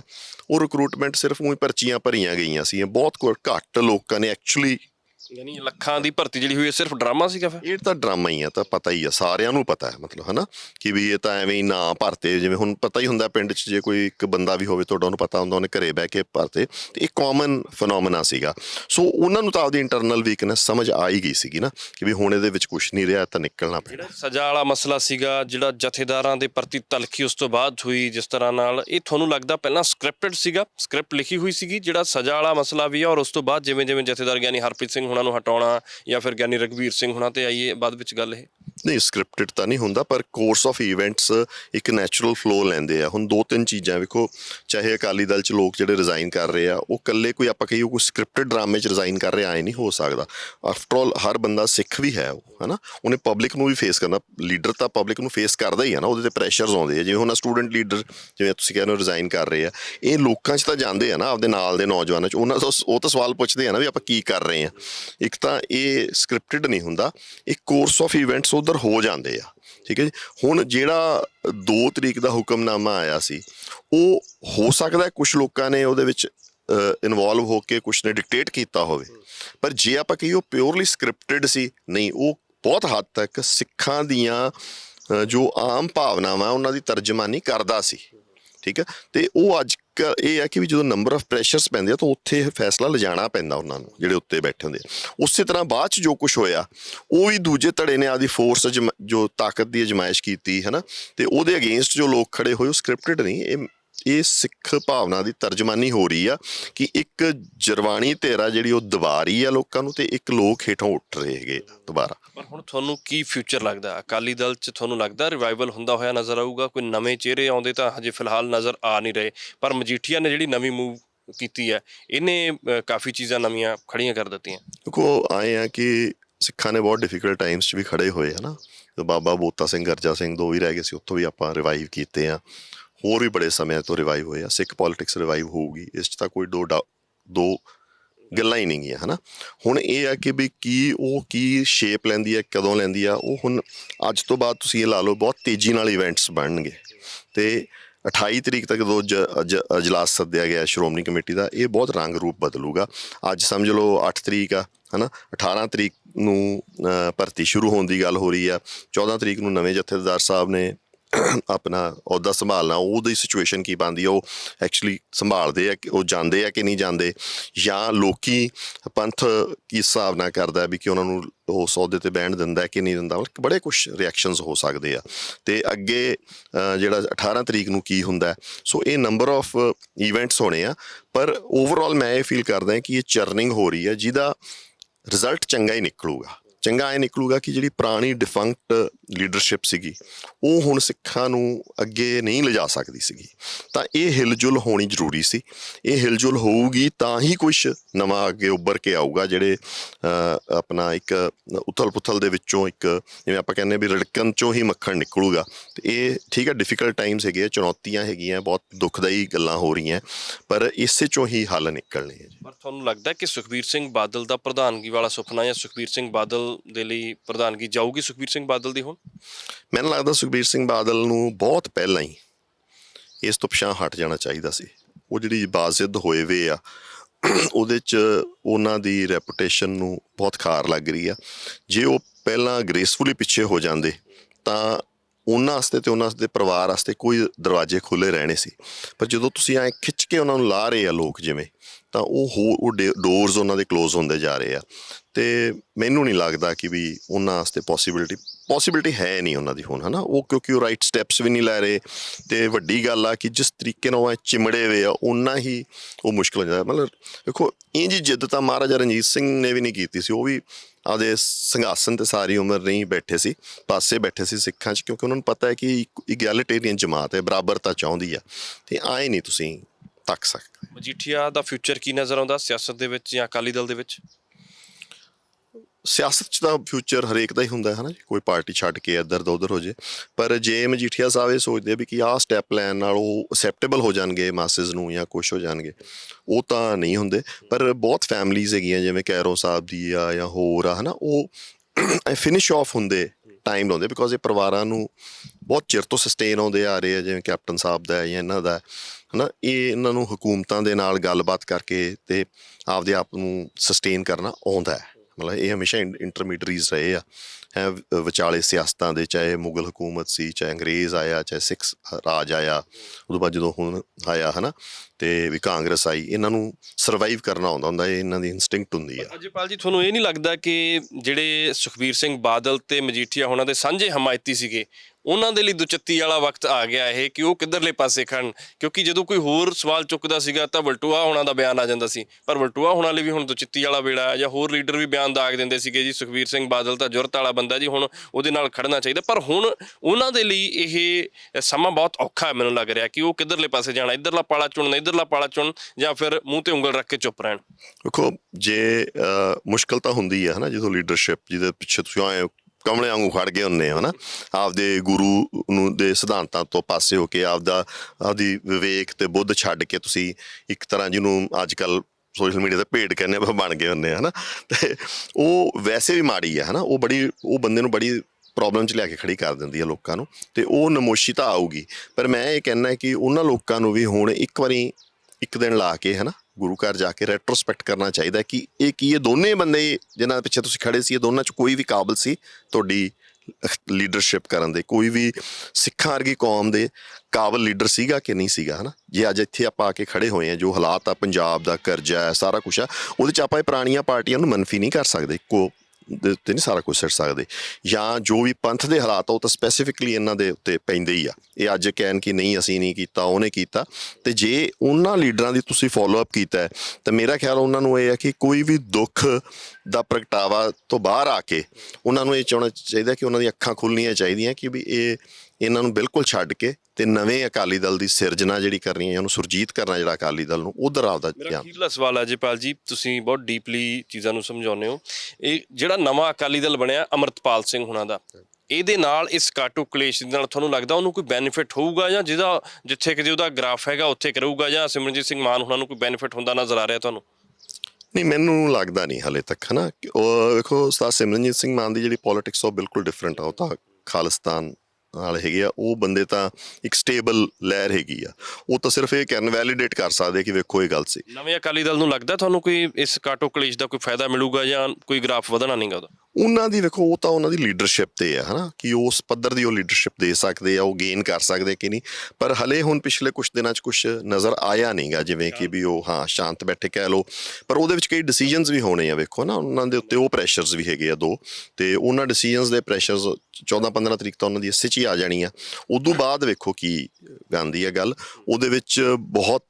ਉਹ ਰਿਕਰੂਟਮੈਂਟ ਸਿਰਫ ਉਹੀ ਪਰਚੀਆਂ ਭਰੀਆਂ ਗਈਆਂ ਸੀ। ਬਹੁਤ ਘ- ਘੱਟ ਲੋਕਾਂ ਨੇ ਐਕਚੁਅਲੀ ਯਾਨੀ ਲੱਖਾਂ ਦੀ ਭਰਤੀ ਜਿਹੜੀ ਹੋਈ ਹੈ ਸਿਰਫ ਡਰਾਮਾ ਸੀਗਾ ਫਿਰ? ਇਹ ਤਾਂ ਡਰਾਮਾ ਹੀ ਆ ਤਾਂ ਪਤਾ ਹੀ ਆ ਸਾਰਿਆਂ ਨੂੰ ਪਤਾ ਹੈ ਮਤਲਬ ਹਨਾ ਕਿ ਵੀ ਇਹ ਤਾਂ ਐਵੇਂ ਹੀ ਨਾ ਭਰਤੇ ਜਿਵੇਂ ਹੁਣ ਪਤਾ ਹੀ ਹੁੰਦਾ ਪਿੰਡ 'ਚ ਜੇ ਕੋਈ ਇੱਕ ਬੰਦਾ ਵੀ ਹੋਵੇ ਤੁਹਾਡਾ ਉਹਨੂੰ ਪਤਾ ਹੁੰਦਾ ਉਹਨੇ ਘਰੇ ਬਹਿ ਕੇ ਭਰਤੇ ਤੇ ਇਹ ਕਾਮਨ ਫੀਨੋਮੀਨਾ ਸੀਗਾ। ਸੋ ਉਹਨਾਂ ਨੂੰ ਤਾਂ ਆਪਦੀ ਇੰਟਰਨਲ ਵੀਕਨੈਸ ਸਮਝ ਆ ਹੀ ਗਈ ਸੀਗੀ ਨਾ ਕਿ ਵੀ ਹੁਣ ਇਹਦੇ ਵਿੱਚ ਕੁਝ ਨਹੀਂ ਰਿਹਾ ਤਾਂ ਨਿਕਲਣਾ ਪੈਣਾ। ਸਜ਼ਾ ਵਾਲਾ ਮਸਲਾ ਸੀਗਾ ਜਿਹੜਾ ਜਥੇਦਾਰਾਂ ਦੇ ਪ੍ਰਤੀ ਤਲਖੀ ਉਸ ਤੋਂ ਬਾਅਦ ਹੋਈ ਜਿਸ ਤਰ੍ਹਾਂ ਨਾਲ ਇਹ ਤੁਹਾਨੂੰ ਲੱਗਦਾ ਪਹਿਲਾਂ ਸਕ੍ਰਿਪਟਡ ਸੀਗਾ? ਸਕ੍ਰਿਪਟ ਲਿਖੀ ਹੋਈ ਸੀਗੀ ਜਿਹੜਾ ਸਜ਼ਾ ਵਾਲਾ ਮਸਲਾ ਵੀ ਆ ਔਰ ਉਸ ਤੋਂ ਬਾਅਦ ਜਿਵੇਂ ਜਿਵੇਂ ਜਥੇਦਾਰ ਗਿਆਨੀ ਹਰਪ੍ਰੀਤ ਸਿੰਘ ਹੁਣਾਂ ਨੂੰ ਹਟਾਉਣਾ ਜਾਂ ਫਿਰ ਗਿਆਨੀ ਰਗਵੀਰ ਸਿੰਘ ਹੁਣਾਂ ਤੇ ਆਈਏ, ਬਾਅਦ ਵਿੱਚ ਗੱਲ ਇਹ। ਨਹੀਂ ਸਕ੍ਰਿਪਟਡ ਤਾਂ ਨਹੀਂ ਹੁੰਦਾ, ਪਰ ਕੋਰਸ ਆਫ ਇਵੈਂਟਸ ਇੱਕ ਨੈਚੁਰਲ ਫਲੋ ਲੈਂਦੇ ਆ। ਹੁਣ ਦੋ ਤਿੰਨ ਚੀਜ਼ਾਂ ਵੇਖੋ, ਚਾਹੇ ਅਕਾਲੀ ਦਲ ਚ ਲੋਕ ਜਿਹੜੇ ਰਿਜ਼ਾਈਨ ਕਰ ਰਹੇ ਆ, ਉਹ ਕੱਲੇ ਕੋਈ ਆਪਾਂ ਕਹੀਏ ਕੋਈ ਸਕ੍ਰਿਪਟਡ ਡਰਾਮੇ ਚ ਰਿਜ਼ਾਈਨ ਕਰ ਰਹੇ ਆਏ ਨਹੀਂ ਹੋ ਸਕਦਾ। ਆਫਟਰ ਆਲ ਹਰ ਬੰਦਾ ਸਿੱਖ ਵੀ ਹੈ ਉਹ, ਹਨਾ? ਉਹਨੇ ਪਬਲਿਕ ਨੂੰ ਵੀ ਫੇਸ ਕਰਨਾ ਲੀਡਰ ਤਾਂ ਪਬਲਿਕ ਨੂੰ ਫੇਸ ਕਰਦਾ ਹੀ ਆ ਨਾ, ਉਹਦੇ ਤੇ ਪ੍ਰੈਸ਼ਰਸ ਆਉਂਦੇ ਆ। ਜਿਵੇਂ ਹੁਣ ਸਟੂਡੈਂਟ ਲੀਡਰ ਜਿਵੇਂ ਤੁਸੀਂ ਕਹਿੰਦੇ ਹੋ ਰਿਜ਼ਾਈਨ ਕਰ ਰਹੇ ਆ, ਇਹ ਲੋਕਾਂ 'ਚ ਤਾਂ ਜਾਂਦੇ ਆ ਨਾ, ਆਪਦੇ ਨਾਲ ਦੇ ਨੌਜਵਾਨਾਂ 'ਚ। ਉਹਨਾਂ ਤੋਂ ਉਹ ਤਾਂ ਸਵਾਲ ਪੁੱਛਦੇ ਆ ਨਾ ਵੀ ਆਪਾਂ ਕੀ ਕਰ ਰਹੇ ਆ। ਇੱਕ ਤਾਂ ਇਹ ਸਕ੍ਰਿਪਟਡ ਨਹੀਂ ਹੁੰਦਾ ਇਹ ਕੋਰਸ ਆਫ ਇਵੈਂਟਸ ਉਧਰ ਹੋ ਜਾਂਦੇ ਆ। ਠੀਕ ਹੈ ਜੀ? ਹੁਣ ਜਿਹੜਾ 2 ਤਰੀਕ ਦਾ ਹੁਕਮਨਾਮਾ ਆਇਆ ਸੀ, ਉਹ ਹੋ ਸਕਦਾ ਕੁਝ ਲੋਕਾਂ ਨੇ ਉਹਦੇ ਵਿੱਚ ਇਨਵੋਲਵ ਹੋ ਕੇ ਕੁਝ ਨੇ ਡਿਕਟੇਟ ਕੀਤਾ ਹੋਵੇ। ਪਰ ਜੇ ਆਪਾਂ ਕਹੀਏ ਉਹ ਪਿਓਰਲੀ ਸਕ੍ਰਿਪਟਡ ਸੀ, ਨਹੀਂ, ਉਹ ਬਹੁਤ ਹੱਦ ਤੱਕ ਸਿੱਖਾਂ ਦੀਆਂ ਜੋ ਆਮ ਭਾਵਨਾਵਾਂ, ਉਹਨਾਂ ਦੀ ਤਰਜਮਾਨੀ ਕਰਦਾ ਸੀ। ਠੀਕ ਹੈ? ਤੇ ਉਹ ਅੱਜ ਕ- ਇਹ ਹੈ ਕਿ ਵੀ ਜਦੋਂ ਨੰਬਰ ਆਫ ਪ੍ਰੈਸ਼ਰਸ ਪੈਂਦੇ ਆ ਤਾਂ ਉੱਥੇ ਇਹ ਫੈਸਲਾ ਲਿਜਾਣਾ ਪੈਂਦਾ ਉਹਨਾਂ ਨੂੰ, ਜਿਹੜੇ ਉੱਤੇ ਬੈਠੇ ਹੁੰਦੇ ਆ। ਉਸੇ ਤਰ੍ਹਾਂ ਬਾਅਦ ਚ ਜੋ ਕੁਝ ਹੋਇਆ, ਉਹ ਵੀ ਦੂਜੇ ਧੜੇ ਨੇ ਆਦੀ ਫੋਰਸ ਜੋ ਤਾਕਤ ਦੀ ਅਜਮਾਇਸ਼ ਕੀਤੀ ਹੈ ਨਾ ਤੇ ਉਹਦੇ ਅਗੇਂਸਟ ਜੋ ਲੋਕ ਖੜੇ ਹੋਏ, ਉਹ ਸਕ੍ਰਿਪਟਡ ਨਹੀਂ, ਇਹ ਇਹ ਸਿੱਖ ਭਾਵਨਾ ਦੀ ਤਰਜਮਾਨੀ ਹੋ ਰਹੀ ਆ ਕਿ ਇੱਕ ਜਰਵਾਣੀ ਧੇਰਾ ਜਿਹੜੀ ਉਹ ਦਬਾ ਰਹੀ ਆ ਲੋਕਾਂ ਨੂੰ ਤੇ ਇੱਕ ਲੋਕ ਹੇਠੋਂ ਉੱਠ ਰਹੇ ਹੈਗੇ ਦੁਬਾਰਾ। ਪਰ ਹੁਣ ਤੁਹਾਨੂੰ ਕੀ ਫਿਊਚਰ ਲੱਗਦਾ? ਅਕਾਲੀ ਦਲ 'ਚ ਤੁਹਾਨੂੰ ਲੱਗਦਾ ਰਿਵਾਈਵਲ ਹੁੰਦਾ ਹੋਇਆ ਨਜ਼ਰ ਆਊਗਾ? ਕੋਈ ਨਵੇਂ ਚਿਹਰੇ ਆਉਂਦੇ ਤਾਂ ਹਜੇ ਫਿਲਹਾਲ ਨਜ਼ਰ ਆ ਨਹੀਂ ਰਹੇ। ਪਰ ਮਜੀਠੀਆ ਨੇ ਜਿਹੜੀ ਨਵੀਂ ਮੂਵ ਕੀਤੀ ਹੈ ਇਹਨੇ ਕਾਫੀ ਚੀਜ਼ਾਂ ਨਵੀਆਂ ਖੜੀਆਂ ਕਰ ਦਿੱਤੀਆਂ। ਦੇਖੋ ਆਏ ਆ ਕਿ ਸਿੱਖਾਂ ਨੇ ਬਹੁਤ ਡਿਫਿਕਲਟ ਟਾਈਮਸ 'ਚ ਵੀ ਖੜੇ ਹੋਏ ਹਨਾ ਤੇ ਬਾਬਾ ਬੋਤਾ ਸਿੰਘ ਗਰਜਾ ਸਿੰਘ ਦੋ ਵੀ ਰਹਿ ਗਏ ਸੀ ਉੱਥੋਂ ਵੀ ਆਪਾਂ ਰਿਵਾਈਵ ਕੀਤੇ ਆ। ਹੋਰ ਵੀ ਬੜੇ ਸਮਿਆਂ ਤੋਂ ਰਿਵਾਈਵ ਹੋਏ ਆ, ਸਿੱਖ ਪੋਲਿਟਿਕਸ ਰਿਵਾਈਵ ਹੋਊਗੀ, ਇਸ 'ਚ ਤਾਂ ਕੋਈ ਦੋ ਡਾਊ- ਦੋ ਗੱਲਾਂ ਹੀ ਨਹੀਂ ਗੀਆਂ ਹਨਾ? ਹੁਣ ਇਹ ਆ ਕਿ ਵੀ ਕੀ ਉਹ ਕੀ ਸ਼ੇਪ ਲੈਂਦੀ ਹੈ ਕਦੋਂ ਲੈਂਦੀ ਆ, ਉਹ ਹੁਣ ਅੱਜ ਤੋਂ ਬਾਅਦ ਤੁਸੀਂ ਇਹ ਲਾ ਲਓ, ਬਹੁਤ ਤੇਜ਼ੀ ਨਾਲ ਇਵੈਂਟਸ ਬਣਨਗੇ। ਤੇ 28 ਤਰੀਕ ਤੱਕ ਦੋ ਜ- ਅਜਲਾਸ ਸੱਦਿਆ ਗਿਆ ਸ਼੍ਰੋਮਣੀ ਕਮੇਟੀ ਦਾ, ਇਹ ਬਹੁਤ ਰੰਗ ਰੂਪ ਬਦਲੂਗਾ। ਅੱਜ ਸਮਝ ਲਓ 8 ਤਰੀਕ ਆ, ਹਨਾ? 18 ਤਰੀਕ ਨੂੰ ਭਰਤੀ ਸ਼ੁਰੂ ਹੋਣ ਦੀ ਗੱਲ ਹੋ ਰਹੀ ਆ 14 ਤਰੀਕ ਨੂੰ ਨਵੇਂ ਜਥੇਦਾਰ ਸਾਹਿਬ ਨੇ ਆਪਣਾ ਅਹੁਦਾ ਸੰਭਾਲਣਾ, ਉਹਦੀ ਸਿਚੁਏਸ਼ਨ ਕੀ ਬਣਦੀ ਆ, ਉਹ ਐਕਚੁਅਲੀ ਸੰਭਾਲਦੇ ਆ ਕਿ, ਉਹ ਜਾਂਦੇ ਆ ਕਿ ਨਹੀਂ ਜਾਂਦੇ? ਜਾਂ ਲੋਕੀ ਪੰਥ ਕੀ ਹਿਸਾਬ ਨਾਲ ਕਰਦਾ ਵੀ ਕਿ ਉਹਨਾਂ ਨੂੰ ਉਹ ਸੌਦੇ ਤੇ ਬੈਣ ਦਿੰਦਾ ਕਿ ਨਹੀਂ ਦਿੰਦਾ? ਮਤਲਬ ਬੜੇ ਕੁਝ ਰਿਐਕਸ਼ਨਸ ਹੋ ਸਕਦੇ ਆ। ਤੇ ਅੱਗੇ ਜਿਹੜਾ 18 ਤਰੀਕ ਨੂੰ ਕੀ ਹੁੰਦਾ ਸੋ ਇਹ ਨੰਬਰ ਆਫ ਇਵੈਂਟਸ ਹੋਣੇ ਆ, ਪਰ ਓਵਰਆਲ ਮੈਂ ਇਹ ਫੀਲ ਕਰਦਾ ਕਿ ਇਹ ਚਰਨਿੰਗ ਹੋ ਰਹੀ ਹੈ ਜਿਹਦਾ ਰਿਜ਼ਲਟ ਚੰਗਾ ਹੀ ਨਿਕਲੂਗਾ। ਚੰਗਾ ਇਹ ਨਿਕਲੂਗਾ ਕਿ ਜਿਹੜੀ ਪੁਰਾਣੀ ਡਿਫੰਕਟ ਲੀਡਰਸ਼ਿਪ ਸੀਗੀ ਉਹ ਹੁਣ ਸਿੱਖਾਂ ਨੂੰ ਅੱਗੇ ਨਹੀਂ ਲਿਜਾ ਸਕਦੀ ਸੀਗੀ। ਤਾਂ ਇਹ ਹਿਲਜੁਲ ਹੋਣੀ ਜ਼ਰੂਰੀ ਸੀ। ਇਹ ਹਿਲਜੁਲ ਹੋਊਗੀ ਤਾਂ ਹੀ ਕੁਝ ਨਵਾਂ ਅੱਗੇ ਉੱਭਰ ਕੇ ਆਊਗਾ ਜਿਹੜੇ ਆਪਣਾ ਇੱਕ ਉਥਲ ਪੁਥਲ ਦੇ ਵਿੱਚੋਂ ਇੱਕ ਜਿਵੇਂ ਆਪਾਂ ਕਹਿੰਦੇ ਵੀ ਰੜਕਣ ਚੋਂ ਹੀ ਮੱਖਣ ਨਿਕਲੂਗਾ। ਤੇ ਇਹ ਠੀਕ ਹੈ ਡਿਫਿਕਲਟ ਟਾਈਮਸ ਹੈਗੇ ਆ, ਚੁਣੌਤੀਆਂ ਹੈਗੀਆਂ ਬਹੁਤ ਦੁਖਦਾਈ ਗੱਲਾਂ ਹੋ ਰਹੀਆਂ ਪਰ ਇਸੇ ਚੋਂ ਹੀ ਹੱਲ ਨਿਕਲਣੇ ਹੈ ਜੀ। ਪਰ ਤੁਹਾਨੂੰ ਲੱਗਦਾ ਕਿ ਸੁਖਬੀਰ ਸਿੰਘ ਬਾਦਲ ਦਾ ਪ੍ਰਧਾਨਗੀ ਵਾਲਾ ਸੁਪਨਾ ਜਾਂ ਸੁਖਬੀਰ ਸਿੰਘ ਬਾਦਲ ਦੇ ਲਈ ਪ੍ਰਧਾਨਗੀ ਜਾਊਗੀ ਸੁਖਬੀਰ ਸਿੰਘ ਬਾਦਲ ਦੀ ਹੁਣ? ਮੈਨੂੰ ਲੱਗਦਾ ਸੁਖਬੀਰ ਸਿੰਘ ਬਾਦਲ ਨੂੰ ਬਹੁਤ ਪਹਿਲਾਂ ਹੀ ਇਸ ਤੋਂ ਪਿਛਾਂ ਹਟ ਜਾਣਾ ਚਾਹੀਦਾ ਸੀ। ਉਹ ਜਿਹੜੀ ਬਾਜ਼ਿਦ ਹੋਏ ਵੇ ਆ, ਉਹਦੇ ਚ ਉਹਨਾਂ ਦੀ ਰੈਪੂਟੇਸ਼ਨ ਨੂੰ ਬਹੁਤ ਖਾਰ ਲੱਗ ਰਹੀ ਆ। ਜੇ ਉਹ ਪਹਿਲਾਂ ਗ੍ਰੇਸਫੁਲੀ ਪਿੱਛੇ ਹੋ ਜਾਂਦੇ, ਤਾਂ ਉਹਨਾਂ ਵਾਸਤੇ ਤੇ ਉਹਨਾਂ ਦੇ ਪਰਿਵਾਰ ਵਾਸਤੇ ਕੋਈ ਦਰਵਾਜ਼ੇ ਖੁੱਲੇ ਰਹਿਣੇ ਸੀ। ਪਰ ਜਦੋਂ ਤੁਸੀਂ ਐ ਖਿੱਚ ਕੇ ਉਹਨਾਂ ਨੂੰ ਲਾ ਰਹੇ ਆ ਲੋਕ ਜਿਵੇਂ, ਤਾਂ ਉਹ ਹੋ ਉਹ ਡੋਰਸ ਉਹਨਾਂ ਦੇ ক্লোਜ਼ ਹੁੰਦੇ ਜਾ ਰਹੇ ਆ। ਤੇ ਮੈਨੂੰ ਨਹੀਂ ਲੱਗਦਾ ਕਿ ਵੀ ਉਹਨਾਂ ਵਾਸਤੇ ਪੋਸਿਬਿਲਿਟੀ ਪੋਸਿਬਿਲਿਟੀ ਹੈ ਨਹੀਂ ਉਹਨਾਂ ਦੀ ਹੁਣ, ਹਨਾ? ਉਹ ਕਿਉਂਕਿ ਉਹ ਰਾਈਟ ਸਟੈਪਸ ਵੀ ਨਹੀਂ ਲੈ ਰਹੇ ਤੇ ਵੱਡੀ ਗੱਲ ਆ ਕਿ ਜਿਸ ਤਰੀਕੇ ਨਾਲ ਉਹ ਐਂ ਚਿਮੜੇ ਹੋਏ ਆ ਉਹਨਾਂ ਹੀ ਉਹ ਮੁਸ਼ਕਲ ਹੋ ਜਾਂਦਾ। ਮਤਲਬ ਦੇਖੋ ਇੰਜ ਜਿੱਦ ਤਾਂ ਮਹਾਰਾਜਾ ਰਣਜੀਤ ਸਿੰਘ ਨੇ ਵੀ ਨਹੀਂ ਕੀਤੀ ਸੀ। ਉਹ ਵੀ ਆਪਦੇ ਸੰਘਾਸਨ ਤੇ ਸਾਰੀ ਉਮਰ ਨਹੀਂ ਬੈਠੇ ਸੀ, ਪਾਸੇ ਬੈਠੇ ਸੀ ਸਿੱਖਾਂ 'ਚ, ਕਿਉਂਕਿ ਉਹਨਾਂ ਨੂੰ ਪਤਾ ਹੈ ਕਿ ਇਗੈਲਿਟੇਰੀਅਨ ਜਮਾਤ ਹੈ ਬਰਾਬਰਤਾ ਚਾਹੁੰਦੀ ਆ। ਤੇ ਆਏ ਨਹੀਂ ਤੁਸੀਂ ਤੱਕ ਸਕਦੇ। ਮਜੀਠੀਆ ਦਾ ਫਿਊਚਰ ਕੀ ਨਜ਼ਰ ਆਉਂਦਾ ਸਿਆਸਤ ਦੇ ਵਿੱਚ ਜਾਂ ਅਕਾਲੀ ਦਲ ਦੇ ਵਿੱਚ? ਸਿਆਸਤ 'ਚ ਤਾਂ ਫਿਊਚਰ ਹਰੇਕ ਦਾ ਹੀ ਹੁੰਦਾ ਹੈ ਨਾ ਜੀ। ਕੋਈ ਪਾਰਟੀ ਛੱਡ ਕੇ ਇੱਧਰ ਦਾ ਉੱਧਰ ਹੋ ਜੇ। ਪਰ ਜੇ ਮਜੀਠੀਆ ਸਾਹਿਬ ਇਹ ਸੋਚਦੇ ਵੀ ਕਿ ਆਹ ਸਟੈਪ ਲੈਣ ਨਾਲ ਉਹ ਅਸੈਪਟੇਬਲ ਹੋ ਜਾਣਗੇ ਮਾਸਸ ਨੂੰ ਜਾਂ ਕੁਝ ਹੋ ਜਾਣਗੇ ਉਹ ਤਾਂ ਨਹੀਂ ਹੁੰਦੇ। ਪਰ ਬਹੁਤ ਫੈਮਲੀਜ਼ ਹੈਗੀਆਂ ਜਿਵੇਂ ਕੈਰੋ ਸਾਹਿਬ ਦੀ ਆ ਜਾਂ ਹੋਰ ਆ ਹਨਾ ਉਹ ਫਿਨਿਸ਼ ਆਫ ਹੁੰਦੇ ਟਾਈਮ ਲਾਉਂਦੇ ਬਿਕੋਜ਼ ਇਹ ਪਰਿਵਾਰਾਂ ਨੂੰ ਬਹੁਤ ਚਿਰ ਤੋਂ ਸਸਟੇਨ ਆਉਂਦੇ ਆ ਰਹੇ ਆ ਜਿਵੇਂ ਕੈਪਟਨ ਸਾਹਿਬ ਦਾ ਜਾਂ ਇਹਨਾਂ ਦਾ ਹੈ, ਹਨਾ ਇਹ ਇਹਨਾਂ ਨੂੰ ਹਕੂਮਤਾਂ ਦੇ ਨਾਲ ਗੱਲਬਾਤ ਕਰਕੇ ਤੇ ਆਪਦੇ ਆਪ ਨੂੰ ਸਸਟੇਨ ਕਰਨਾ ਆਉਂਦਾ ਹੈ। ਮਤਲਬ ਇਹ ਹਮੇਸ਼ਾ ਇੰਟਰਮੀਡੀਏਟਰੀਜ਼ ਰਹੇ ਆ। ਹੈ ਵਿਚਾਲੇ ਸਿਆਸਤਾਂ ਦੇ, ਚਾਹੇ ਮੁਗਲ ਹਕੂਮਤ ਸੀ, ਚਾਹੇ ਅੰਗਰੇਜ਼ ਆਇਆ, ਚਾਹੇ ਸਿੱਖ ਰਾਜ ਆਇਆ, ਉਦੋਂ ਬਾਅਦ ਜਦੋਂ ਹੁਣ ਆਇਆ, ਹਨਾ, ਤੇ ਵੀ ਕਾਂਗਰਸ ਆਈ, ਇਹਨਾਂ ਨੂੰ ਸਰਵਾਈਵ ਕਰਨਾ ਆਉਂਦਾ ਹੁੰਦਾ, ਇਹ ਇਹਨਾਂ ਦੀ ਇਨਸਟਿੰਕਟ ਹੁੰਦੀ ਆ। ਅਜੀਪਾਲ ਜੀ, ਤੁਹਾਨੂੰ ਇਹ ਨਹੀਂ ਲੱਗਦਾ ਕਿ ਜਿਹੜੇ ਸੁਖਬੀਰ ਸਿੰਘ ਬਾਦਲ ਤੇ ਮਜੀਠੀਆ, ਉਹਨਾਂ ਦੇ ਸਾਂਝੇ ਹਮਾਇਤੀ ਸੀਗੇ ਉਹਨਾਂ ਦੇ ਲਈ ਦੁਚੱਤੀ ਵਾਲਾ ਵਕਤ ਆ ਗਿਆ ਇਹ ਕਿ ਉਹ ਕਿੱਧਰਲੇ ਪਾਸੇ ਖੜਨ ਕਿਉਂਕਿ ਜਦੋਂ ਕੋਈ ਹੋਰ ਸਵਾਲ ਚੁੱਕਦਾ ਸੀਗਾ ਤਾਂ ਵਲਟੂਆ ਹੋਣਾ ਦਾ ਬਿਆਨ ਆ ਜਾਂਦਾ ਸੀ। ਪਰ ਵਲਟੂਆ ਹੋਣਾ ਲਈ ਵੀ ਹੁਣ ਦੁਚੱਤੀ ਵਾਲਾ ਵੇਲਾ ਹੈ ਜਾਂ ਹੋਰ ਲੀਡਰ ਵੀ ਬਿਆਨ ਦਾਗ ਦਿੰਦੇ ਸੀਗੇ ਜੀ ਸੁਖਵੀਰ ਸਿੰਘ ਬਾਦਲ ਤਾਂ ਜੁਰਤ ਵਾਲਾ ਬੰਦਾ ਜੀ ਹੁਣ ਉਹਦੇ ਨਾਲ ਖੜਨਾ ਚਾਹੀਦਾ। ਪਰ ਹੁਣ ਉਹਨਾਂ ਦੇ ਲਈ ਇਹ ਸਮਾਂ ਬਹੁਤ ਔਖਾ ਹੈ ਮੈਨੂੰ ਲੱਗ ਰਿਹਾ ਕਿ ਉਹ ਕਿੱਧਰਲੇ ਪਾਸੇ ਜਾਣਾ ਇੱਧਰਲਾ ਪਾਲਾ ਚੁਣਨਾ ਇੱਧਰਲਾ ਪਾਲਾ ਚੁਣ ਜਾਂ ਫਿਰ ਮੂੰਹ ਤੇ ਉਂਗਲ ਰੱਖ ਕੇ ਚੁੱਪ ਰਹਿਣ। ਦੇਖੋ ਜੇ ਅ, ਮੁਸ਼ਕਲ ਤਾਂ ਹੁੰਦੀ ਹੈ ਹਨਾ ਜਦੋਂ ਲੀਡਰਸ਼ਿਪ ਜਿਹਦੇ ਪਿੱਛੇ ਤੁਸੀਂ ਆਏ ਹੋ, ਕਮਲੇ ਵਾਂਗੂ ਖੜ ਗਏ ਹੁੰਨੇ ਹੋ ਹਨਾ? ਆਪਦੇ ਗੁਰੂ ਨੂੰ ਦੇ ਸਿਧਾਂਤਾਂ ਤੋਂ ਪਾਸੇ ਹੋ ਕੇ ਆਪਦਾ, ਆਪਦੀ ਵਿਵੇਕ ਤੇ ਬੁੱਧ ਛੱਡ ਕੇ ਤੁਸੀਂ ਇੱਕ ਤਰ੍ਹਾਂ ਜਿਹਨੂੰ ਅੱਜ ਕੱਲ ਸੋਸ਼ਲ ਮੀਡੀਆ ਤੇ ਭੇਡ ਕਹਿੰਦੇ ਆ, ਬਣ ਗਏ ਹੁੰਨੇ ਆ, ਹਨਾ? ਤੇ ਉਹ ਵੈਸੇ ਵੀ ਮਾੜੀ ਹੈ ਹਨਾ? ਉਹ ਬੜੀ, ਉਹ ਬੰਦੇ ਨੂੰ ਬੜੀ ਪ੍ਰੋਬਲਮ ਚ ਲਿਆ ਕੇ ਖੜੀ ਕਰ ਦਿੰਦੀ ਹੈ ਲੋਕਾਂ ਨੂੰ, ਤੇ ਉਹ ਨਮੋਸ਼ੀ ਤਾਂ ਆਊਗੀ। ਪਰ ਮੈਂ ਇਹ ਕਹਿਣਾ ਕਿ ਉਹਨਾਂ ਲੋਕਾਂ ਨੂੰ ਵੀ ਹੁਣ ਇੱਕ ਵਾਰੀ ਇੱਕ ਦਿਨ ਲਾ ਕੇ, ਹਨਾ? ਗੁਰੂ ਘਰ ਜਾ ਕੇ ਰੈਟਰੋਸਪੈਕਟ ਕਰਨਾ ਚਾਹੀਦਾ ਕਿ ਇਹ ਕੀ ਇਹ ਦੋਨੇ ਬੰਦੇ ਜਿਨ੍ਹਾਂ ਪਿੱਛੇ ਤੁਸੀਂ ਖੜੇ ਸੀ, ਇਹ ਦੋਨਾਂ ਚ ਕੋਈ ਵੀ ਕਾਬਲ ਸੀ ਤੁਹਾਡੀ ਲੀਡਰਸ਼ਿਪ ਕਰਨ ਦੇ? ਕੋਈ ਵੀ ਸਿੱਖਾਂ ਵਰਗੀ ਕੌਮ ਦੇ ਕਾਬਲ ਲੀਡਰ ਸੀਗਾ ਕਿ ਨਹੀਂ ਸੀਗਾ, ਹਨਾ? ਜੇ ਅੱਜ ਇੱਥੇ ਆਪਾਂ ਆ ਕੇ ਖੜੇ ਹੋਏ ਆ ਜੋ ਹਾਲਾਤ ਆ, ਪੰਜਾਬ ਦਾ ਕਰਜ਼ਾ ਹੈ, ਸਾਰਾ ਕੁਝ ਆ, ਉਹਦੇ ਚ ਆਪਾਂ ਇਹ ਪੁਰਾਣੀਆਂ ਪਾਰਟੀਆਂ ਨੂੰ ਮੰਨਫੀ ਨਹੀਂ ਕਰ ਸਕਦੇ। ਕੋ ਦੇ ਉੱਤੇ ਨਹੀਂ ਸਾਰਾ ਕੁਝ ਸਿਰ ਸਕਦੇ। ਜਾਂ ਜੋ ਵੀ ਪੰਥ ਦੇ ਹਾਲਾਤ ਆ, ਉਹ ਤਾਂ ਸਪੈਸੀਫਿਕਲੀ ਇਹਨਾਂ ਦੇ ਉੱਤੇ ਪੈਂਦੇ ਹੀ ਆ। ਇਹ ਅੱਜ ਕਹਿਣ ਕਿ ਨਹੀਂ, ਅਸੀਂ ਨਹੀਂ ਕੀਤਾ, ਉਹਨੇ ਕੀਤਾ। ਤੇ ਜੇ ਉਹਨਾਂ ਲੀਡਰਾਂ ਦੀ ਤੁਸੀਂ ਫਾਲੋ ਅਪ ਕੀਤਾ, ਤਾਂ ਮੇਰਾ ਖਿਆਲ ਉਹਨਾਂ ਨੂੰ ਇਹ ਹੈ ਕਿ ਕੋਈ ਵੀ ਦੁੱਖ ਦਾ ਪ੍ਰਗਟਾਵਾ ਤੋਂ ਬਾਹਰ ਆ ਕੇ, ਉਹਨਾਂ ਨੂੰ ਇਹ ਚਾਹਣਾ ਚਾਹੀਦਾ ਕਿ ਉਹਨਾਂ ਦੀਆਂ ਅੱਖਾਂ ਖੁੱਲਣੀਆਂ ਚਾਹੀਦੀਆਂ ਕਿ ਵੀ ਇਹ ਇਹਨਾਂ ਨੂੰ ਬਿਲਕੁਲ ਛੱਡ ਕੇ ਤੇ ਨਵੇਂ ਅਕਾਲੀ ਦਲ ਦੀ ਸਿਰਜਣਾ ਜਿਹੜੀ ਕਰਨੀ ਹੈ ਉਹਨੂੰ ਸੁਰਜੀਤ ਕਰਨਾ ਜਿਹੜਾ ਅਕਾਲੀ ਦਲ ਨੂੰ ਉਧਰ ਆਪਦਾ ਮੇਰਾ ਧਿਆਨ ਅਖੀਰਲਾ ਸਵਾਲ ਹੈ ਜੇਪਾਲ ਜੀ ਤੁਸੀਂ ਬਹੁਤ ਡੀਪਲੀ ਚੀਜ਼ਾਂ ਨੂੰ ਸਮਝਾਉਂਦੇ ਹੋ। ਇਹ ਜਿਹੜਾ ਨਵਾਂ ਅਕਾਲੀ ਦਲ ਬਣਿਆ ਅਮਰਤਪਾਲ ਸਿੰਘ ਹੁਣਾਂ ਦਾ ਇਹਦੇ ਨਾਲ ਇਸ ਕਾਟੋ ਕਲੇਸ਼ ਦੇ ਨਾਲ ਤੁਹਾਨੂੰ ਲੱਗਦਾ ਉਹਨੂੰ ਕੋਈ ਬੈਨੀਫਿਟ ਹੋਊਗਾ ਜਾਂ ਜਿਹਦਾ ਜਿੱਥੇ ਕਿ ਉਹਦਾ ਗ੍ਰਾਫ ਹੈਗਾ ਉੱਥੇ ਕਰੂਗਾ ਜਾਂ ਸਿਮਰਨਜੀਤ ਸਿੰਘ ਮਾਨ ਹੁਣਾਂ ਨੂੰ ਕੋਈ ਬੈਨੀਫਿਟ ਹੁੰਦਾ ਨਜ਼ਰ ਆ ਰਿਹਾ ਤੁਹਾਨੂੰ? ਨਹੀਂ ਮੈਨੂੰ ਲੱਗਦਾ ਨਹੀਂ ਹਲੇ ਤੱਕ ਹਨਾ? ਉਹ ਵੇਖੋ ਉਸਤਾਦ ਸਿਮਰਨਜੀਤ ਸਿੰਘ ਮਾਨ ਦੀ ਜਿਹੜੀ ਪੋਲਿਟਿਕਸ ਉਹ ਬਿਲਕੁਲ ਡਿਫਰੈਂਟ ਆ ਉਹ ਤਾਂ ਖਾਲਿਸਤਾਨ ਨਾਲ ਹੈਗੇ ਆ, ਉਹ ਬੰਦੇ ਤਾਂ ਇੱਕ ਸਟੇਬਲ ਲਹਿਰ ਹੈਗੀ ਆ। ਉਹ ਤਾਂ ਸਿਰਫ ਇਹ ਕਹਿਣ ਵੈਲੀਡੇਟ ਕਰ ਸਕਦੇ ਕਿ ਵੇਖੋ ਇਹ ਗੱਲ ਸੀ ਨਵੇਂ ਅਕਾਲੀ ਦਲ ਨੂੰ ਲੱਗਦਾ ਤੁਹਾਨੂੰ ਕੋਈ ਇਸ ਕਾਟੋ ਕਲੇਸ਼ ਦਾ ਕੋਈ ਫਾਇਦਾ ਮਿਲੂਗਾ ਜਾਂ ਕੋਈ ਗ੍ਰਾਫ ਵਧਣਾ ਨਹੀਂਗਾ ਉਹਦਾ? ਉਹਨਾਂ ਦੀ ਵੇਖੋ ਉਹ ਤਾਂ ਉਹਨਾਂ ਦੀ ਲੀਡਰਸ਼ਿਪ ਤੇ ਆ ਹਨਾ? ਕਿ ਉਸ ਪੱਧਰ ਦੀ ਉਹ ਲੀਡਰਸ਼ਿਪ ਦੇ ਸਕਦੇ ਆ, ਉਹ ਗੇਨ ਕਰ ਸਕਦੇ ਕਿ ਨਹੀਂ? ਪਰ ਹਲੇ ਹੁਣ ਪਿਛਲੇ ਕੁਝ ਦਿਨਾਂ 'ਚ ਕੁਝ ਨਜ਼ਰ ਆਇਆ ਨਹੀਂਗਾ, ਜਿਵੇਂ ਕਿ ਵੀ ਉਹ, ਹਾਂ, ਸ਼ਾਂਤ ਬੈਠੇ ਕਹਿ ਲੋ ਪਰ ਉਹਦੇ ਵਿੱਚ ਕਈ ਡਿਸੀਜਨਸ ਵੀ ਹੋਣੇ ਆ, ਵੇਖੋ ਨਾ, ਉਹਨਾਂ ਦੇ ਉੱਤੇ ਉਹ ਪ੍ਰੈਸ਼ਰਸ ਵੀ ਹੈਗੇ ਆ ਦੋ। ਤੇ ਉਹਨਾਂ ਡਿਸੀਜਨਸ ਦੇ ਪ੍ਰੈਸ਼ਰਸ 14 15 ਤਰੀਕ ਤੋਂ ਉਹਨਾਂ ਦੀ ਐਸਐਚ ਹੀ ਆ ਜਾਣੀ ਆ। ਉਦੋਂ ਬਾਅਦ ਵੇਖੋ ਕੀ ਗਾਂਦੀ ਆ ਗੱਲ। ਉਹਦੇ ਵਿੱਚ ਬਹੁਤ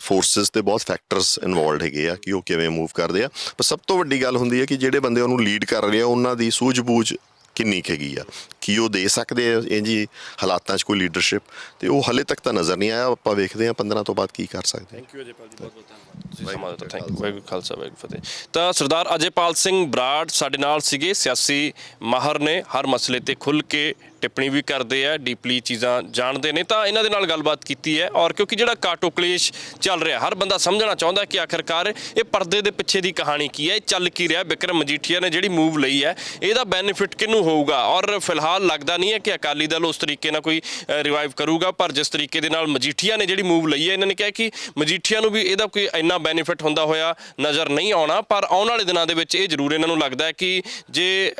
ਫੋਰਸਸ ਤੇ ਬਹੁਤ ਫੈਕਟਰਸ ਇਨਵੋਲਡ ਹੈਗੇ ਆ, ਕਿ ਉਹ ਕਿਵੇਂ ਮੂਵ ਕਰਦੇ ਆ। ਪਰ ਸਭ ਤੋਂ ਵੱਡੀ ਗੱਲ ਹੁੰਦੀ ਹੈ ਕਿ ਜਿਹੜੇ ਬੰਦੇ ਉਹਨੂੰ ਲੀਡ ਕਰ ਰਹੇ ਆ ਉਹਨਾਂ ਦੀ ਸੂਝ-ਬੂਝ ਕਿੰਨੀ ਕੁ ਹੈਗੀ ਆ? ਕੀ ਉਹ ਦੇ ਸਕਦੇ ਆ ਇਹ ਜੀ ਹਾਲਾਤਾਂ 'ਚ ਕੋਈ ਲੀਡਰਸ਼ਿਪ ਤੇ ਉਹ ਹਲੇ ਤੱਕ ਤਾਂ ਨਜ਼ਰ ਨਹੀਂ ਆਇਆ, ਆਪਾਂ ਵੇਖਦੇ ਆ 15 ਤੋਂ ਬਾਅਦ ਕੀ ਕਰ ਸਕਦੇ ਥੈਂਕ ਯੂ ਅਜੇਪਾਲ ਜੀ ਬਹੁਤ ਬਹੁਤ ਧੰਨਵਾਦ। ਸਮਾਂ ਦਿੱਤਾ ਥੈਂਕ ਯੂ ਵਾਹਿਗੁਰੂ ਖਾਲਸਾ ਵਾਹਿਗੁਰੂ ਫਤਿਹ। ਤਾਂ ਸਰਦਾਰ ਅਜੇਪਾਲ ਸਿੰਘ ਬਰਾੜ ਸਾਡੇ ਨਾਲ ਸੀਗੇ ਸਿਆਸੀ ਮਾਹਰ ਨੇ ਹਰ ਮਸਲੇ ਤੇ ਖੁੱਲ ਕੇ ਟਿੱਪਣੀ ਵੀ ਕਰਦੇ ਆ ਡੀਪਲੀ ਚੀਜ਼ਾਂ ਜਾਣਦੇ ਨੇ। ਤਾਂ ਇਹਨਾਂ ਦੇ ਨਾਲ ਗੱਲਬਾਤ ਕੀਤੀ ਹੈ ਔਰ ਕਿਉਂਕਿ ਜਿਹੜਾ ਕਾਟੋ ਕਲੇਸ਼ ਚੱਲ ਰਿਹਾ ਹਰ ਬੰਦਾ ਸਮਝਣਾ ਚਾਹੁੰਦਾ ਕਿ ਆਖਰਕਾਰ ਇਹ ਪਰਦੇ ਦੇ ਪਿੱਛੇ ਦੀ ਕਹਾਣੀ ਕੀ ਹੈ ਇਹ ਚੱਲ ਕੀ ਰਿਹਾ ਵਿਕਰਮ ਮਜੀਠੀਆ ਨੇ ਜਿਹੜੀ ਮੂਵ ਲਈ ਹੈ ਇਹਦਾ ਬੈਨੀਫਿਟ ਕਿਹਨੂੰ ਹੋਊਗਾ? ਔਰ ਫਿਲਹਾਲ ਲੱਗਦਾ ਨਹੀਂ ਹੈ ਕਿ ਅਕਾਲੀ ਦਲ ਉਸ ਤਰੀਕੇ ਨਾਲ ਕੋਈ ਰਿਵਾਈਵ ਕਰੂਗਾ ਪਰ ਜਿਸ ਤਰੀਕੇ ਦੇ ਨਾਲ ਮਜੀਠੀਆ ਨੇ ਜਿਹੜੀ ਮੂਵ ਲਈ ਹੈ ਇਹਨਾਂ ਨੇ ਕਿਹਾ ਕਿ ਮਜੀਠੀਆ ਨੂੰ ਵੀ ਇਹਦਾ ਕੋਈ ਇੰਨਾ ਬੈਨੀਫਿਟ ਹੁੰਦਾ ਹੋਇਆ ਨਜ਼ਰ ਨਹੀਂ ਆਉਣਾ, ਪਰ ਆਉਣ ਵਾਲੇ ਦਿਨਾਂ ਦੇ ਵਿੱਚ ਇਹ ਜ਼ਰੂਰ ਇਹਨਾਂ ਨੂੰ ਲੱਗਦਾ ਹੈ ਕਿ ਜੇ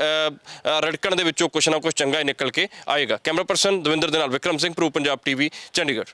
ਰੜਕਣ ਦੇ ਵਿੱਚੋਂ ਕੁਝ ਨਾ ਕੁਝ ਚੰਗਾ ਹੀ ਨਿਕਲ ਕੇ ਆਏਗਾ। ਕੈਮਰਾ ਪਰਸਨ ਦਵਿੰਦਰ ਦੇ ਨਾਲ ਵਿਕਰਮ ਸਿੰਘ ਪ੍ਰੋ ਪੰਜਾਬ ਟੀਵੀ ਚੰਡੀਗੜ੍ਹ।